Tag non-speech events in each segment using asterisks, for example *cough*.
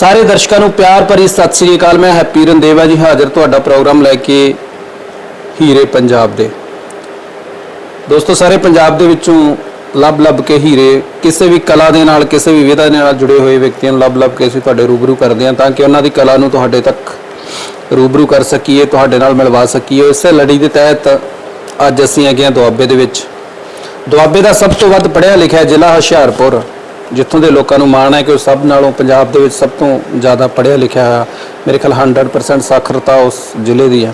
ਸਾਰੇ ਦਰਸ਼ਕਾਂ ਨੂੰ ਪਿਆਰ ਭਰੀ ਸਤਿ ਸ੍ਰੀ ਅਕਾਲ। ਮੈਂ ਹੈਪੀ ਰੰਦੇਵਾ ਜੀ, ਹਾਜ਼ਰ ਤੁਹਾਡਾ ਪ੍ਰੋਗਰਾਮ ਲੈ ਕੇ ਹੀਰੇ ਪੰਜਾਬ ਦੇ। ਦੋਸਤੋ, ਸਾਰੇ ਪੰਜਾਬ ਦੇ ਵਿੱਚੋਂ ਲੱਭ ਲੱਭ ਕੇ ਹੀਰੇ ਕਿਸੇ ਵੀ ਕਲਾ ਦੇ ਨਾਲ, ਕਿਸੇ ਵੀ ਵਿਧਾ ਦੇ ਨਾਲ ਜੁੜੇ ਹੋਏ ਵਿਅਕਤੀਆਂ ਨੂੰ ਲੱਭ ਲੱਭ ਕੇ ਅਸੀਂ ਤੁਹਾਡੇ ਰੂਬਰੂ ਕਰਦੇ ਹਾਂ, ਤਾਂ ਕਿ ਉਹਨਾਂ ਦੀ ਕਲਾ ਨੂੰ ਤੁਹਾਡੇ ਤੱਕ ਰੂਬਰੂ ਕਰ ਸਕੀਏ, ਤੁਹਾਡੇ ਨਾਲ ਮਿਲਵਾ ਸਕੀਏ। ਇਸੇ ਲੜੀ ਦੇ ਤਹਿਤ ਅੱਜ ਅਸੀਂ ਹੈਗੇ ਹਾਂ ਦੁਆਬੇ ਦੇ ਵਿੱਚ। ਦੁਆਬੇ ਦਾ ਸਭ ਤੋਂ ਵੱਧ ਪੜ੍ਹਿਆ ਲਿਖਿਆ ਜ਼ਿਲ੍ਹਾ ਹੁਸ਼ਿਆਰਪੁਰ। ਜਿੱਥੋਂ ਦੇ ਲੋਕਾਂ ਨੂੰ ਮਾਣ ਹੈ ਕਿ ਉਹ ਸਭ ਨਾਲੋਂ ਪੰਜਾਬ ਦੇ ਵਿੱਚ ਸਭ ਤੋਂ ਜ਼ਿਆਦਾ ਪੜ੍ਹਿਆ ਲਿਖਿਆ ਹੋਇਆ ਮੇਰੇ ਖਿਆਲ 100% ਸਾਖਰਤਾ ਉਸ ਜ਼ਿਲ੍ਹੇ ਦੀ ਹੈ।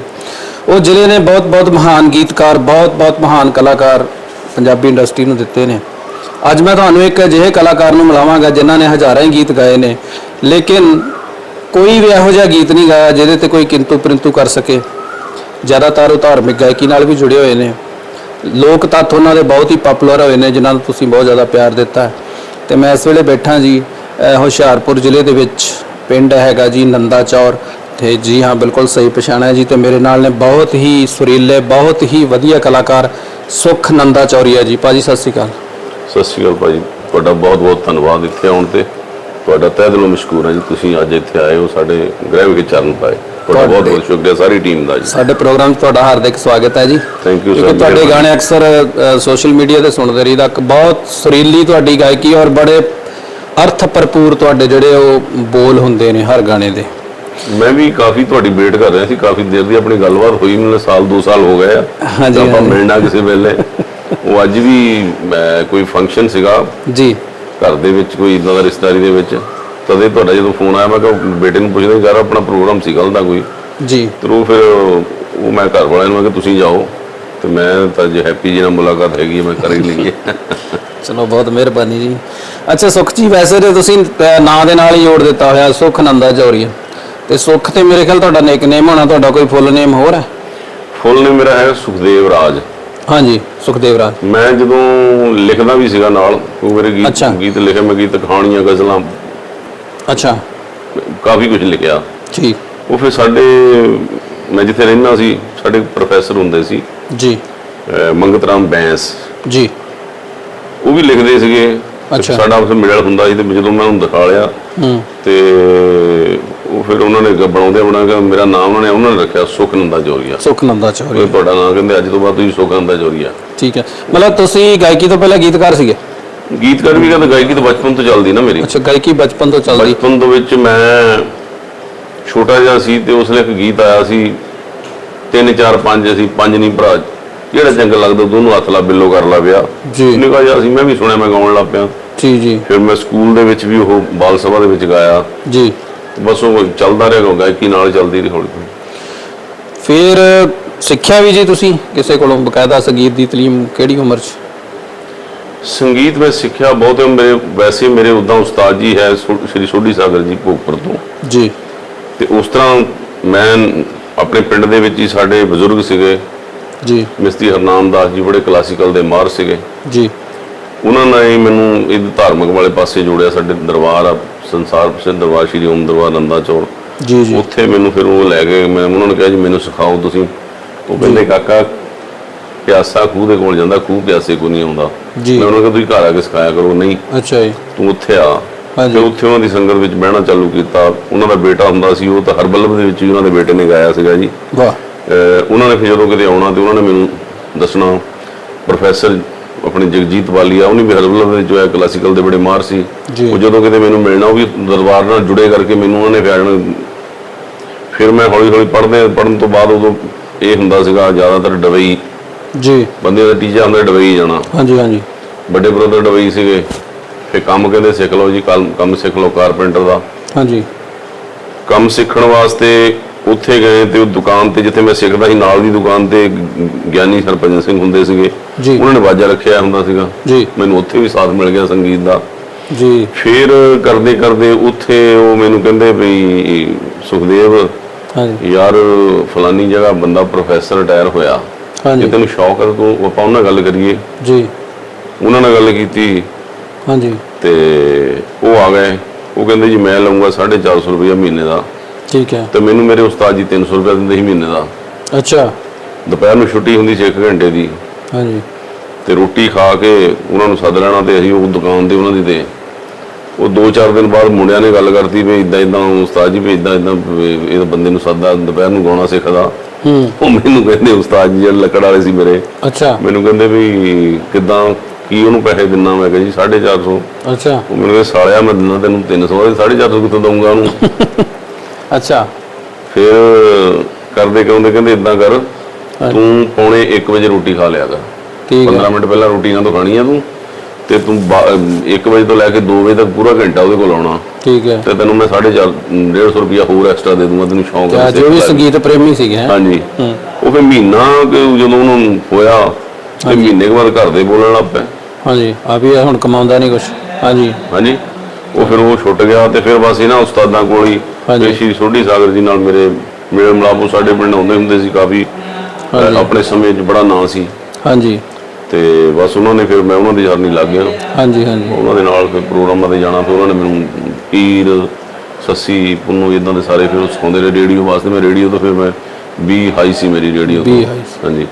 ਉਹ ਜ਼ਿਲ੍ਹੇ ਨੇ ਬਹੁਤ ਬਹੁਤ ਮਹਾਨ ਗੀਤਕਾਰ, ਬਹੁਤ ਬਹੁਤ ਮਹਾਨ ਕਲਾਕਾਰ ਪੰਜਾਬੀ ਇੰਡਸਟਰੀ ਨੂੰ ਦਿੱਤੇ ਨੇ। ਅੱਜ ਮੈਂ ਤੁਹਾਨੂੰ ਇੱਕ ਅਜਿਹੇ ਕਲਾਕਾਰ ਨੂੰ ਮਿਲਾਵਾਂਗਾ ਜਿਨ੍ਹਾਂ ਨੇ ਹਜ਼ਾਰਾਂ ਹੀ ਗੀਤ ਗਾਏ ਨੇ। ਲੇਕਿਨ ਕੋਈ ਵੀ ਇਹੋ ਜਿਹਾ ਗੀਤ ਨਹੀਂ ਗਾਇਆ ਜਿਹਦੇ ਤੇ ਕੋਈ ਕਿੰਤੂ ਪਰੰਤੂ ਕਰ ਸਕੇ। ਜ਼ਿਆਦਾਤਰ ਉਹ ਧਾਰਮਿਕ ਗਾਇਕੀ ਨਾਲ ਵੀ ਜੁੜੇ ਹੋਏ ਨੇ। ਲੋਕ ਤੱਤ ਉਹਨਾਂ ਦੇ ਬਹੁਤ ਹੀ ਪਪੂਲਰ ਹੋਏ ਨੇ, ਜਿਨ੍ਹਾਂ ਨੂੰ ਤੁਸੀਂ ਬਹੁਤ ਜ਼ਿਆਦਾ ਪਿਆਰ ਦਿੱਤਾ ਹੈ। ਤੇ ਮੈਂ ਇਸ ਵੇਲੇ ਬੈਠਾ ਜੀ ਹੁਸ਼ਿਆਰਪੁਰ ਜ਼ਿਲ੍ਹੇ ਦੇ ਵਿੱਚ ਪਿੰਡ ਹੈਗਾ ਜੀ ਨੰਦਾ ਚੌਰ। ਤੇ ਜੀ ਹਾਂ, ਬਿਲਕੁਲ ਸਹੀ ਪਛਾਣਿਆ ਜੀ ਤੇ ਮੇਰੇ ਨਾਲ ਨੇ ਬਹੁਤ ਹੀ ਸੁਰੀਲੇ, ਬਹੁਤ ਹੀ ਵਧੀਆ ਕਲਾਕਾਰ ਸੁਖ ਨੰਦਾ ਚੌਰੀਆ ਜੀ। ਭਾਜੀ, ਸਤਿ ਸ਼੍ਰੀ ਅਕਾਲ। ਸਤਿ ਸ਼੍ਰੀ ਅਕਾਲ ਭਾਜੀ। ਤੁਹਾਡਾ ਬਹੁਤ ਬਹੁਤ ਧੰਨਵਾਦ ਇੱਥੇ ਆਉਣ ਤੇ। ਤੁਹਾਡਾ ਤਹਿ ਦਿਲੋਂ ਮਸ਼ਕੂਰ ਹਾਂ ਜੀ, ਤੁਸੀਂ ਅੱਜ ਇੱਥੇ ਆਏ ਹੋ, ਸਾਡੇ ਗ੍ਰਹਿ ਵਿਖੇ ਚਰਨ ਪਾਏ। ਤੁਹਾਡਾ ਬਹੁਤ ਬਹੁਤ ਸ਼ੁਕਰੀਆ ਸਾਰੀ ਟੀਮ ਦਾ ਜੀ। ਸਾਡੇ ਪ੍ਰੋਗਰਾਮ 'ਚ ਤੁਹਾਡਾ ਹਾਰਦਿਕ ਸਵਾਗਤ ਹੈ ਜੀ। You, sir. ਕਿਉਂਕਿ ਤੁਹਾਡੇ ਗਾਣੇ ਅਕਸਰ ਸੋਸ਼ਲ ਮੀਡੀਆ ਤੇ ਸੁਣਦੇ ਰਹੀਦਾ। ਇੱਕ ਬਹੁਤ ਸੁਰੀਲੀ ਤੁਹਾਡੀ ਗਾਇਕੀ ਔਰ ਬੜੇ ਅਰਥ ਭਰਪੂਰ ਤੁਹਾਡੇ ਜਿਹੜੇ ਉਹ ਬੋਲ ਹੁੰਦੇ ਨੇ ਹਰ ਗਾਣੇ ਦੇ। ਮੈਂ ਵੀ ਕਾਫੀ ਤੁਹਾਡੀ ਵੇਟ ਕਰ ਰਿਹਾ ਸੀ ਕਾਫੀ ਦੇਰ ਦੀ ਆਪਣੀ ਗੱਲਬਾਤ ਹੋਈ ਮੈਨੂੰ ਸਾਲ 2 ਸਾਲ ਹੋ ਗਏ ਆ। ਹਾਂਜੀ, ਆਪਾਂ। ਮਿਲਣਾ ਕਿਸੇ ਵੇਲੇ। ਉਹ ਅੱਜ ਵੀ ਕੋਈ ਫੰਕਸ਼ਨ ਸੀਗਾ। ਜੀ। ਘਰ ਦੇ ਵਿੱਚ ਕੋਈ ਇਦਾਂ ਦਾ ਰਿਸ਼ਤੇਦਾਰੀ ਦੇ ਵਿੱਚ। ਤਦੇ ਤੁਹਾਡਾ ਜਦੋਂ ਫੋਨ ਆਇਆ ਮੈਂ ਕਿਹਾ ਬੇਟੇ ਨੂੰ ਪੁੱਛਦਾ ਯਾਰ ਆਪਣਾ ਪ੍ਰੋਗਰਾਮ ਸੀ ਕੱਲ੍ਹ ਦਾ ਕੋਈ? ਜੀ। ਤੇ ਉਹ ਫਿਰ ਉਹ ਮੈਂ ਘਰ ਵਾਲਿਆਂ ਨੂੰ ਕਿ ਤੁਸੀਂ ਜਾਓ। ਤੇ ਮੈਂ ਤਾਂ ਜੇ ਹੈਪੀ ਜੀ ਨਾਲ ਮੁਲਾਕਾਤ ਹੈਗੀ ਮੈਂ ਕਰ ਹੀ ਲਈਏ। ਚਲੋ ਬਹੁਤ ਮਿਹਰਬਾਨੀ ਜੀ। ਅੱਛਾ ਸੁਖ ਜੀ ਵੈਸੇ ਤੇ ਤੁਸੀਂ ਨਾਂ ਦੇ ਨਾਲ ਹੀ ਜੋੜ ਦਿੱਤਾ ਹੋਇਆ ਸੁਖ ਨੰਦਾ ਚੌਰੀਆ ਤੇ ਸੁਖ ਤੇ ਮੇਰੇ ਖਿਆਲ ਤੁਹਾਡਾ ਨਿਕਨੇਮ ਹੋਣਾ ਤੁਹਾਡਾ ਕੋਈ ਫੁੱਲ ਨੇਮ ਹੋਰ ਹੈ? ਫੁੱਲ ਨੇ ਮੇਰਾ ਹੈ ਸੁਖਦੇਵ ਰਾਜ। ਹਾਂਜੀ ਸੁਖਦੇਵ ਰਾਜ। ਮੈਂ ਜਦੋਂ ਲਿਖਦਾ ਵੀ ਸੀਗਾ ਨਾਲ ਉਹ ਮੇਰੇ ਗੀਤ। ਗੀਤ ਲਿਖੇ ਮੈਂ ਗੀਤ ਕਹਾਣੀਆਂ ਗਜ਼ਲਾਂ ਅੱਛਾ। ਕਾਫੀ ਕੁਝ ਲਿਖਿਆ। ਠੀਕ ਉਹ ਫਿਰ ਸਾਡੇ ਮੈਂ ਜਿੱਥੇ ਰਹਿੰਦਾ ਸੀ ਸਾਡੇ ਪ੍ਰੋਫੈਸਰ ਹੁੰਦੇ ਸੀ। ਜੀ। ਮੰਗਤ ਰਾਮ ਬੈਂਸ। ਜੀ। ਉਹ ਵੀ ਲਿਖਦੇ ਸੀਗੇ। ਸਾਡਾ ਉਸ ਮਿਲਣ ਹੁੰਦਾ ਸੀ ਤੇ ਜਦੋਂ ਮੈਂ ਉਹਨੂੰ ਦਿਖਾ ਲਿਆ। ਹੂੰ। ਤੇ ਉਹ ਫਿਰ ਉਹਨਾਂ ਨੇ ਬਣਾਉਂਦੇ ਬਣਾ ਕੇ ਮੇਰਾ ਨਾਮ ਉਹਨਾਂ ਨੇ ਉਹਨਾਂ ਨੇ ਰੱਖਿਆ ਸੁਖਨੰਦਾ ਜੋਰੀਆ। ਸੁਖ ਨੰਦਾ ਚੌਰੀਆ ਉਹ ਤੁਹਾਡਾ ਨਾਮ ਕਹਿੰਦੇ ਅੱਜ ਤੋਂ ਬਾਅਦ ਤੁਸੀਂ ਸੁਖਨੰਦਾ ਜੋਰੀਆ। ਠੀਕ ਹੈ। ਮਤਲਬ ਤੁਸੀਂ ਗਾਇਕੀ ਤੋਂ ਪਹਿਲਾਂ ਗੀਤਕਾਰ ਸੀਗੇ? ਗੀਤਕਾਰ ਵੀ ਕਹਿੰਦੇ ਗਾਇਕੀ ਤਾਂ ਬਚਪਨ ਤੋਂ ਚੱਲਦੀ ਨਾ ਮੇਰੀ। ਅੱਛਾ ਗਾਇਕੀ ਬਚਪਨ ਤੋਂ ਚੱਲਦੀ। ਬਚਪਨ ਦੇ ਵਿੱਚ ਮੈਂ ਛੋਟਾ ਜਿਹਾ ਸੀ ਤੇ ਉਸ ਲਈ ਇੱਕ ਗੀਤ ਆਇਆ ਸੀ ਤਿੰਨ ਚਾਰ ਪੰਜ ਅਸੀਂ ਪੰਜ ਨਹੀਂ ਭਰਾ ਜਿਹੜਾ ਚੰਗਾ ਲੱਗਦਾ ਦੋਨੋਂ ਹੱਥ ਲਾ ਬਿੱਲੋ ਕਰ ਲਾ ਵਿਆ ਜੀ। ਨਿਕਾ ਜਿਹਾ ਸੀ ਮੈਂ ਵੀ ਸੁਣਿਆ ਮੈਂ ਗਾਉਣ ਲੱਗ ਪਿਆ। ਜੀ ਜੀ। ਫਿਰ ਮੈਂ ਸਕੂਲ ਦੇ ਵਿੱਚ ਵੀ ਉਹ ਬਾਲ ਸਭਾ ਦੇ ਵਿੱਚ ਗਾਇਆ। ਜੀ। ਬਸ ਉਹ ਚੱਲਦਾ ਰਿਹਾ ਗਾਇਕੀ ਨਾਲ ਚੱਲਦੀ ਰਹੀ ਹੌਲੀ ਹੌਲੀ। ਫਿਰ ਸਿੱਖਿਆ ਵੀ ਜੀ ਤੁਸੀਂ ਕਿਸੇ ਕੋਲੋਂ ਬਕਾਇਦਾ ਸੰਗੀਤ ਦੀ ਤਾਲੀਮ ਕਿਹੜੀ ਉਮਰ 'ਚ? ਸੰਗੀਤ ਮੈਂ ਸਿੱਖਿਆ ਬਹੁਤ ਹੈ। ਮੇਰੇ ਵੈਸੇ ਮੇਰੇ ਉਦਾਂ ਉਸਤਾਦ ਜੀ ਹੈ ਸ਼੍ਰੀ ਸੋਢੀ ਸਾਗਰ ਜੀ ਭੋਗਪੁਰ ਤੋਂ। ਜੀ। ਤੇ ਉਸ ਤਰ੍ਹਾਂ ਮੈਂ ਆਪਣੇ ਪਿੰਡ ਦੇ ਵਿੱਚ ਹੀ ਸਾਡੇ ਬਜ਼ੁਰਗ ਸੀਗੇ। ਜੀ। ਮਿਸਤਰੀ ਹਰਨਾਮ ਦਾਸ ਜੀ ਬੜੇ ਕਲਾਸੀਕਲ ਦੇ ਮਾਹਰ ਸੀਗੇ। ਜੀ। ਉਹਨਾਂ ਨੇ ਮੈਨੂੰ ਇਹ ਧਾਰਮਿਕ ਵਾਲੇ ਪਾਸੇ ਜੋੜਿਆ ਸਾਡੇ ਦਰਬਾਰ ਆ ਸੰਸਾਰ ਪ੍ਰਸਿੱਧ ਦਰਬਾਰ ਸ਼੍ਰੀ ਓਮ ਦਰਬਾਰ ਨੰਦਾ ਚੌਰ ਜੀ ਜੀ। ਉੱਥੇ ਮੈਨੂੰ ਫਿਰ ਉਹ ਲੈ ਗਏ। ਮੈਂ ਉਹਨਾਂ ਨੂੰ ਕਿਹਾ ਜੀ ਮੈਨੂੰ ਸਿਖਾਓ ਤੁਸੀਂ। ਉਹ ਕਹਿੰਦੇ ਕਾਕਾ ਪਿਆਸਾ ਖੂਹ ਦੇ ਕੋਲ ਜਾਂਦਾ ਖੂਹ ਪਿਆਸੇ ਕੋ ਨਹੀਂ ਆਉਂਦਾ। ਜੀ। ਮੈਂ ਉਹਨਾਂ ਨੂੰ ਕਿਹਾ ਤੁਸੀਂ ਘਰ ਆ ਕੇ ਸਿਖਾਇਆ ਕਰੋ ਨਹੀਂ। ਅੱਛਾ ਜੀ। ਤੂੰ ਉੱਥੇ ਆ। ਹਾਂਜੀ। ਫਿਰ ਉੱਥੇ ਉਹਨਾਂ ਦੀ ਸੰਗਤ ਵਿੱਚ ਬਹਿਣਾ ਚਾਲੂ ਕੀਤਾ। ਉਹਨਾਂ ਦਾ ਬੇਟਾ ਹੁੰਦਾ ਸੀ ਉਹ ਤਾਂ ਹਰਬਲਬ ਦੇ ਵਿੱਚ ਹੀ ਉਹਨਾਂ ਦੇ ਬੇਟੇ ਨੇ ਗਾਇਆ ਸੀਗਾ ਜੀ। ਵਾਹ। ਅਹ ਉਹਨਾਂ ਨੇ ਫਿਰ ਜਦੋਂ ਕਿਤੇ ਆਉਣਾ ਤੇ ਉਹਨਾਂ ਨੇ ਮੈਨੂੰ ਦੱਸਣਾ ਪ੍ਰੋਫੈਸਰ ਆਪਣੇ ਜਗਜੀਤ ਵਾਲੀਆ ਉਹਨੇ ਵੀ ਹਰਬਲਬ ਦੇ ਜੋ ਹੈ ਕਲਾਸੀਕਲ ਦੇ ਬੜੇ ਮਾਹਰ ਸੀ। ਜੀ। ਉਹ ਜਦੋਂ ਕਿਤੇ ਮੈਨੂੰ ਮਿਲਣਾ ਉਹ ਵੀ ਦਰਬਾਰ ਨਾਲ ਜੁੜੇ ਕਰਕੇ ਮੈਨੂੰ ਉਹਨਾਂ ਨੇ ਜਾਣਾ ਫਿਰ ਮੈਂ ਹੌਲੀ ਹੌਲੀ ਪੜ੍ਹਦੇ ਪੜ੍ਹਨ ਤੋਂ ਬਾਅਦ ਉਦੋਂ ਇਹ ਹੁੰਦਾ ਸੀਗਾ ਜ਼ਿਆਦਾਤਰ ਡਬਈ ਜੀ। ਬੰਦੇ ਦਾ ਟੀਚਾ ਹੁੰਦਾ ਡਬਈ ਜਾਣਾ। ਹਾਂਜੀ ਹਾਂਜੀ। ਵੱਡੇ ਬ੍ਰਦਰ ਡਬਈ ਸੀਗੇ। ਫਿਰ ਕੰਮ ਕਹਿੰਦੇ ਸਿੱਖ ਲਓ ਜੀ ਕੰਮ ਕੰਮ ਸਿੱਖ ਲਓ ਕਾਰਪੈਂਟਰ ਦਾ। ਹਾਂਜੀ। ਕੰਮ ਸਿੱਖਣ ਵਾਸਤੇ ਉੱਥੇ ਗਏ ਤੇ ਉਹ ਦੁਕਾਨ ਤੇ ਜਿੱਥੇ ਮੈਂ ਸਿੱਖਦਾ ਸੀ ਨਾਲ ਦੀ ਦੁਕਾਨ ਤੇ ਗਿਆਨੀ ਹਰਭਜਨ ਸਿੰਘ ਹੁੰਦੇ ਸੀਗੇ। ਜੀ। ਉਹਨਾਂ ਨੇ ਵਾਜਾ ਰੱਖਿਆ ਹੁੰਦਾ ਸੀਗਾ। ਜੀ। ਮੈਨੂੰ ਉੱਥੇ ਵੀ ਸਾਥ ਮਿਲ ਗਿਆ ਸੰਗੀਤ ਦਾ। ਜੀ। ਫਿਰ ਕਰਦੇ ਕਰਦੇ ਉੱਥੇ ਉਹ ਮੈਨੂੰ ਕਹਿੰਦੇ ਵੀ ਸੁਖਦੇਵ ਹਾਂਜੀ। ਯਾਰ ਫਲਾਨੀ ਜਗ੍ਹਾ ਬੰਦਾ ਪ੍ਰੋਫੈਸਰ ਰਿਟਾਇਰ ਹੋਇਆ। ਜੇ ਹਾਂਜੀ ਤੈਨੂੰ ਸ਼ੌਕ ਹੈ ਤਾਂ ਤੂੰ ਆਪਾਂ ਉਹਨਾਂ ਨਾਲ ਗੱਲ ਕਰੀਏ। ਜੀ। ਉਹਨਾਂ ਨਾਲ ਗੱਲ ਕੀਤੀ। ਹਾਂਜੀ। ਤੇ ਉਹ ਆ ਗਏ। ਉਹ ਕਹਿੰਦੇ ਜੀ ਮੈਂ ਲਵਾਂਗਾ 450 ਰੁਪਏ ਮਹੀਨੇ ਦਾ। ਠੀਕ ਹੈ। ਤੇ ਮੈਨੂੰ ਮੇਰੇ ਉਸਤਾਦ ਜੀ 300 ਰੁਪਏ ਦਿੰਦੇ ਸੀ ਮਹੀਨੇ ਦਾ। ਅੱਛਾ। ਦੁਪਹਿਰ ਨੂੰ ਛੁੱਟੀ ਹੁੰਦੀ ਸੀ 1 ਘੰਟੇ ਦੀ। ਹਾਂਜੀ। ਤੇ ਰੋਟੀ ਖਾ ਕੇ ਉਹਨਾਂ ਨੂੰ ਸੱਦ ਲੈਣਾ ਤੇ ਅਸੀਂ ਉਹ ਦੁਕਾਨ ਤੇ ਉਹਨਾਂ ਦੀ ਤੇ। ਉਹ 2-4 ਦਿਨ ਬਾਅਦ ਮੁੰਡਿਆਂ ਨੇ ਗੱਲ ਕਰਤੀ ਵੀ ਇਦਾਂ ਇਦਾਂ ਉਸਤਾਦ ਜੀ ਵੀ ਇਦਾਂ ਇਦਾਂ ਇਹ ਬੰਦੇ ਨੂੰ ਸੱਦਾ ਦੁਪਹਿਰ ਨੂੰ ਗਾਉਣਾ ਸਿੱਖਦਾ। ਹੂੰ। ਉਹ ਮੈਨੂੰ ਕਹਿੰਦੇ ਉਸਤਾਦ ਜੀ ਜਿਹੜੇ ਲੱਕੜ ਵਾਲੇ ਸੀ ਮੇਰੇ। ਅੱਛਾ। ਮੈਨੂੰ ਕਹਿੰਦੇ ਵੀ ਕਿਦਾਂ ਕੀ ਉਹਨੂੰ ਪੈਸੇ ਦਿੰਨਾ? ਮੈਂ ਕਿਹਾ ਜੀ 450 ਅੱਛਾ। ਉਹ ਮੈਨੂੰ ਕਹਿੰਦੇ ਸਾਲਿਆ ਮੈਂ ਦਿੰਦਾ ਤੈਨੂੰ 300 ਦੇ 450 ਕਿੱਥੋਂ ਦਊਂਗਾ ਉਹਨੂੰ? *laughs* ਅੱਛਾ। ਫਿਰ ਕਰਦੇ ਕਹਿੰਦੇ ਕਹਿੰਦੇ ਇਦਾਂ ਕਰ ਤੂੰ ਪੌਣੇ 1 ਵਜੇ ਰੋਟੀ ਖਾ ਲਿਆ ਕਰ। ਠੀਕ ਹੈ 15 ਮਿੰਟ ਪਹਿਲਾਂ ਰੋਟੀ ਤੋਂ ਖਾਣੀ ਆ ਤੂੰ। ਤੇ ਤੂੰ 1 ਵਜੇ ਤੋਂ ਲੈ ਕੇ 2 ਵਜੇ ਤੱਕ ਪੂਰਾ ਘੰਟਾ ਉਹਦੇ ਕੋਲ ਆਉਣਾ। ਠੀਕ ਹੈ। ਤੇ ਤੈਨੂੰ ਮੈਂ 4.5 150 ਰੁਪਿਆ ਹੋਰ ਐਕਸਟਰਾ ਦੇ ਦੂੰਗਾ ਤੈਨੂੰ ਸ਼ੌਂਕ ਹੈ ਜੋ ਵੀ ਸੰਗੀਤ ਪ੍ਰੇਮੀ ਸੀਗੇ ਹੈਂ? ਹਾਂਜੀ। ਉਹ ਫਿਰ ਮਹੀਨਾ ਜਦੋਂ ਉਹਨੂੰ ਹੋਇਆ ਤੇ ਮਹੀਨੇ ਬਾਅਦ ਘਰ ਦੇ ਬੋਲਣ ਲੱਗ ਪਏ। ਹਾਂਜੀ। ਆ ਵੀ ਹੁਣ ਕਮਾਉਂਦਾ ਨਹੀਂ ਕੁਛ। ਹਾਂਜੀ। ਹਾਂਜੀ। ਉਹ ਫਿਰ ਉਹ ਛੁੱਟ ਗਿਆ ਤੇ ਫਿਰ ਬਸ ਇਹਨਾਂ ਉਸਤਾਦਾਂ ਕੋਲ ਹੀ। ਤੇ ਸ਼੍ਰੀ ਸੋਢੀ ਸਾਗਰ ਜੀ ਨਾਲ ਮੇਰੇ ਮੇਲ ਮਿਲਾਪ ਸਾਡੇ ਪਿੰਡ ਆਉਂਦੇ ਹੁੰਦੇ ਸੀ ਕਾਫੀ। ਆਪਣੇ ਸਮੇਂ 'ਚ ਬੜਾ ਨਾਂ ਸੀ। ਹਾਂਜੀ। ਤੇ ਬਸ ਉਹਨਾਂ ਨੇ ਫਿਰ ਮੈਂ ਉਹਨਾਂ ਦੀ ਜਰਨੀ ਲੱਗ ਗਿਆ। ਹਾਂਜੀ ਹਾਂਜੀ। ਉਹਨਾਂ ਦੇ ਨਾਲ ਫਿਰ ਪ੍ਰੋਗਰਾਮਾਂ ਤੇ ਜਾਣਾ ਫਿਰ ਉਹਨਾਂ ਨੇ ਮੈਨੂੰ ਪੀਰ ਸੱਸੀ ਪੁੰਨੂ ਇਦਾਂ ਦੇ ਸਾਰੇ ਫਿਰ ਸਿਖਾਉਂਦੇ ਰਹੇ ਰੇਡੀਓ ਵਾਸਤੇ। ਮੈਂ ਰੇਡੀਓ ਤੋਂ ਫਿਰ ਮੈਂ 20 ਹਾਈ ਸੀ ਮੇਰੀ ਰੇਡੀਓ ਤੋਂ। 20 high ਸੀ। ਹਾਂਜੀ।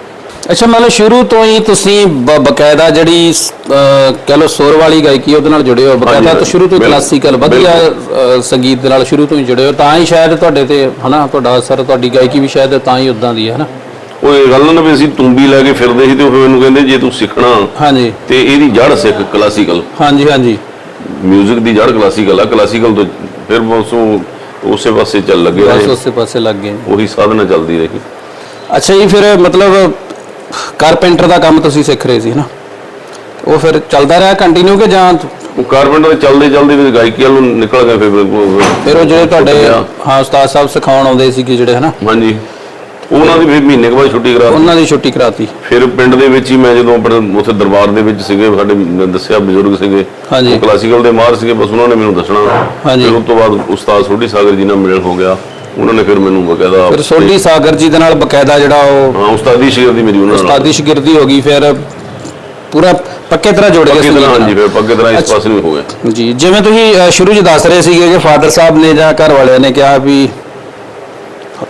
ਅੱਛਾ ਮਤਲਬ ਸ਼ੁਰੂ ਤੋਂ ਹੀ ਤੁਸੀਂ ਬਕਾਇਦਾ ਜਿਹੜੀ ਕਹਿ ਲਓ ਸੁਰ ਵਾਲੀ ਗਾਇਕੀ ਉਹਦੇ ਨਾਲ ਜੁੜੇ ਹੋ। ਬਕਾਇਦਾ ਤਾਂ ਸ਼ੁਰੂ ਤੋਂ ਕਲਾਸੀਕਲ ਵਧੀਆ ਸੰਗੀਤ ਦੇ ਨਾਲ ਸ਼ੁਰੂ ਤੋਂ ਹੀ ਜੁੜੇ ਹੋ। ਤਾਂ ਹੀ ਸ਼ਾਇਦ ਤੁਹਾਡੇ ਤੇ ਹਨਾ ਤੁਹਾਡਾ ਅਸਰ ਤੁਹਾਡੀ ਗਾਇਕੀ ਵੀ ਸ਼ਾਇਦ ਤਾਂ ਹੀ ਉਦਾਂ ਦੀ ਹੈ ਹਨਾ? ਉਹ ਇਹ ਗੱਲ ਨਾ ਵੀ ਅਸੀਂ ਤੂੰਬੀ ਲੈ ਕੇ ਫਿਰਦੇ ਸੀ ਤੇ ਉਹ ਫਿਰ ਮੈਨੂੰ ਕਹਿੰਦੇ ਜੇ ਤੂੰ ਸਿੱਖਣਾ ਹਾਂਜੀ। ਤੇ ਇਹਦੀ ਜੜ ਸਿੱਖ ਕਲਾਸੀਕਲ। ਹਾਂਜੀ ਹਾਂਜੀ। ਮਿਊਜ਼ਿਕ ਦੀ ਜੜ ਕਲਾਸੀਕਲ ਆ ਕਲਾਸੀਕਲ ਤੋਂ ਫਿਰ ਬਸ ਉਸੇ ਪਾਸੇ ਚੱਲ ਲੱਗੇ ਬਸ ਉਸੇ ਪਾਸੇ ਲੱਗ ਗਏ। ਉਹੀ ਸਾਧਨਾ ਚੱਲਦੀ ਰਹੀ। ਅੱਛਾ ਜੀ ਫਿਰ ਮਤਲਬ ਕਾਰਪੈਂਟਰ ਦਾ ਕੰਮ ਤੁਸੀਂ ਸਿੱਖ ਰਹੇ ਸੀ ਹਨਾ? ਉਹ ਫਿਰ ਚੱਲਦਾ ਰਿਹਾ ਕੰਟੀਨਿਊ ਕਿ ਜਾਂ ਉਹ ਕਾਰਪੈਂਟਰ ਚੱਲਦੇ ਚੱਲਦੇ ਵੀ ਗਾਇਕੀ ਵੱਲ ਨੂੰ ਨਿਕਲ ਗਏ ਫਿਰ ਫਿਰ ਉਹ ਜਿਹੜੇ ਤੁਹਾਡੇ ਗਿਆ। ਹਾਂ ਉਸਤਾਦ ਸਾਹਿਬ ਸਿਖਾਉਣ ਆਉਂਦੇ ਸੀਗੇ ਜਿਹੜੇ ਹਨਾ? ਹਾਂਜੀ। ਉਹਨਾਂ ਦੀ ਫਿਰ ਮਹੀਨੇ ਕੁ ਬਾਅਦ ਛੁੱਟੀ ਕਰਾ। ਉਹਨਾਂ ਦੀ ਛੁੱਟੀ ਕਰਾਤੀ ਫਿਰ ਪਿੰਡ ਦੇ ਵਿੱਚ ਹੀ ਮੈਂ ਜਦੋਂ ਆਪਣੇ ਉੱਥੇ ਦਰਬਾਰ ਦੇ ਵਿੱਚ ਸੀਗੇ ਸਾਡੇ ਦੱਸਿਆ ਬਜ਼ੁਰਗ ਸੀਗੇ ਹਾਂਜੀ। ਕਲਾਸੀਕਲ ਦੇ ਮਾਹਰ ਸੀਗੇ ਬਸ ਉਹਨਾਂ ਨੇ ਮੈਨੂੰ ਦੱਸਣਾ ਹਾਂਜੀ। ਫਿਰ ਉਸ ਤੋਂ ਬਾਅਦ ਉਸਤਾਦ ਸੋਢੀ ਸਾਗਰ ਜੀ ਨਾਲ ਮਿਲਣ ਹੋ ਗਿਆ ਉਹਨਾਂ ਨੇ ਫਿਰ ਮੈਨੂੰ ਬਕਾਇਦਾ ਫਿਰ ਸੋਢੀ ਸਾਗਰ ਜੀ ਦੇ ਨਾਲ ਬਕਾਇਦਾ ਜਿਹੜਾ ਉਹ ਹਾਂ ਉਸਤਾਦੀ ਸ਼ਗਿਰਦੀ ਮੇਰੀ ਉਹਨਾਂ ਨਾਲ ਉਸਤਾਦੀ ਸ਼ਾਗਿਰਦੀ ਹੋ ਗਈ ਫਿਰ ਪੂਰਾ ਪੱਕੇ ਤਰ੍ਹਾਂ ਜੁੜ ਗਏ ਪੱਕੀ ਤਰ੍ਹਾਂ ਸੰਗੀਤ ਹਾਂਜੀ ਨਾਲ। ਫਿਰ ਪੱਕੇ ਤਰ੍ਹਾਂ ਇਸ ਪਾਸੇ ਨੂੰ ਹੋ ਗਿਆ ਜੀ ਜਿਵੇਂ ਤੁਸੀਂ ਸ਼ੁਰੂ 'ਚ ਦੱਸ ਰਹੇ ਸੀਗੇ ਕਿ ਫਾਦਰ ਸਾਹਿਬ ਨੇ ਜਾਂ ਘਰ ਵਾਲਿਆਂ ਨੇ ਕਿਹਾ ਵੀ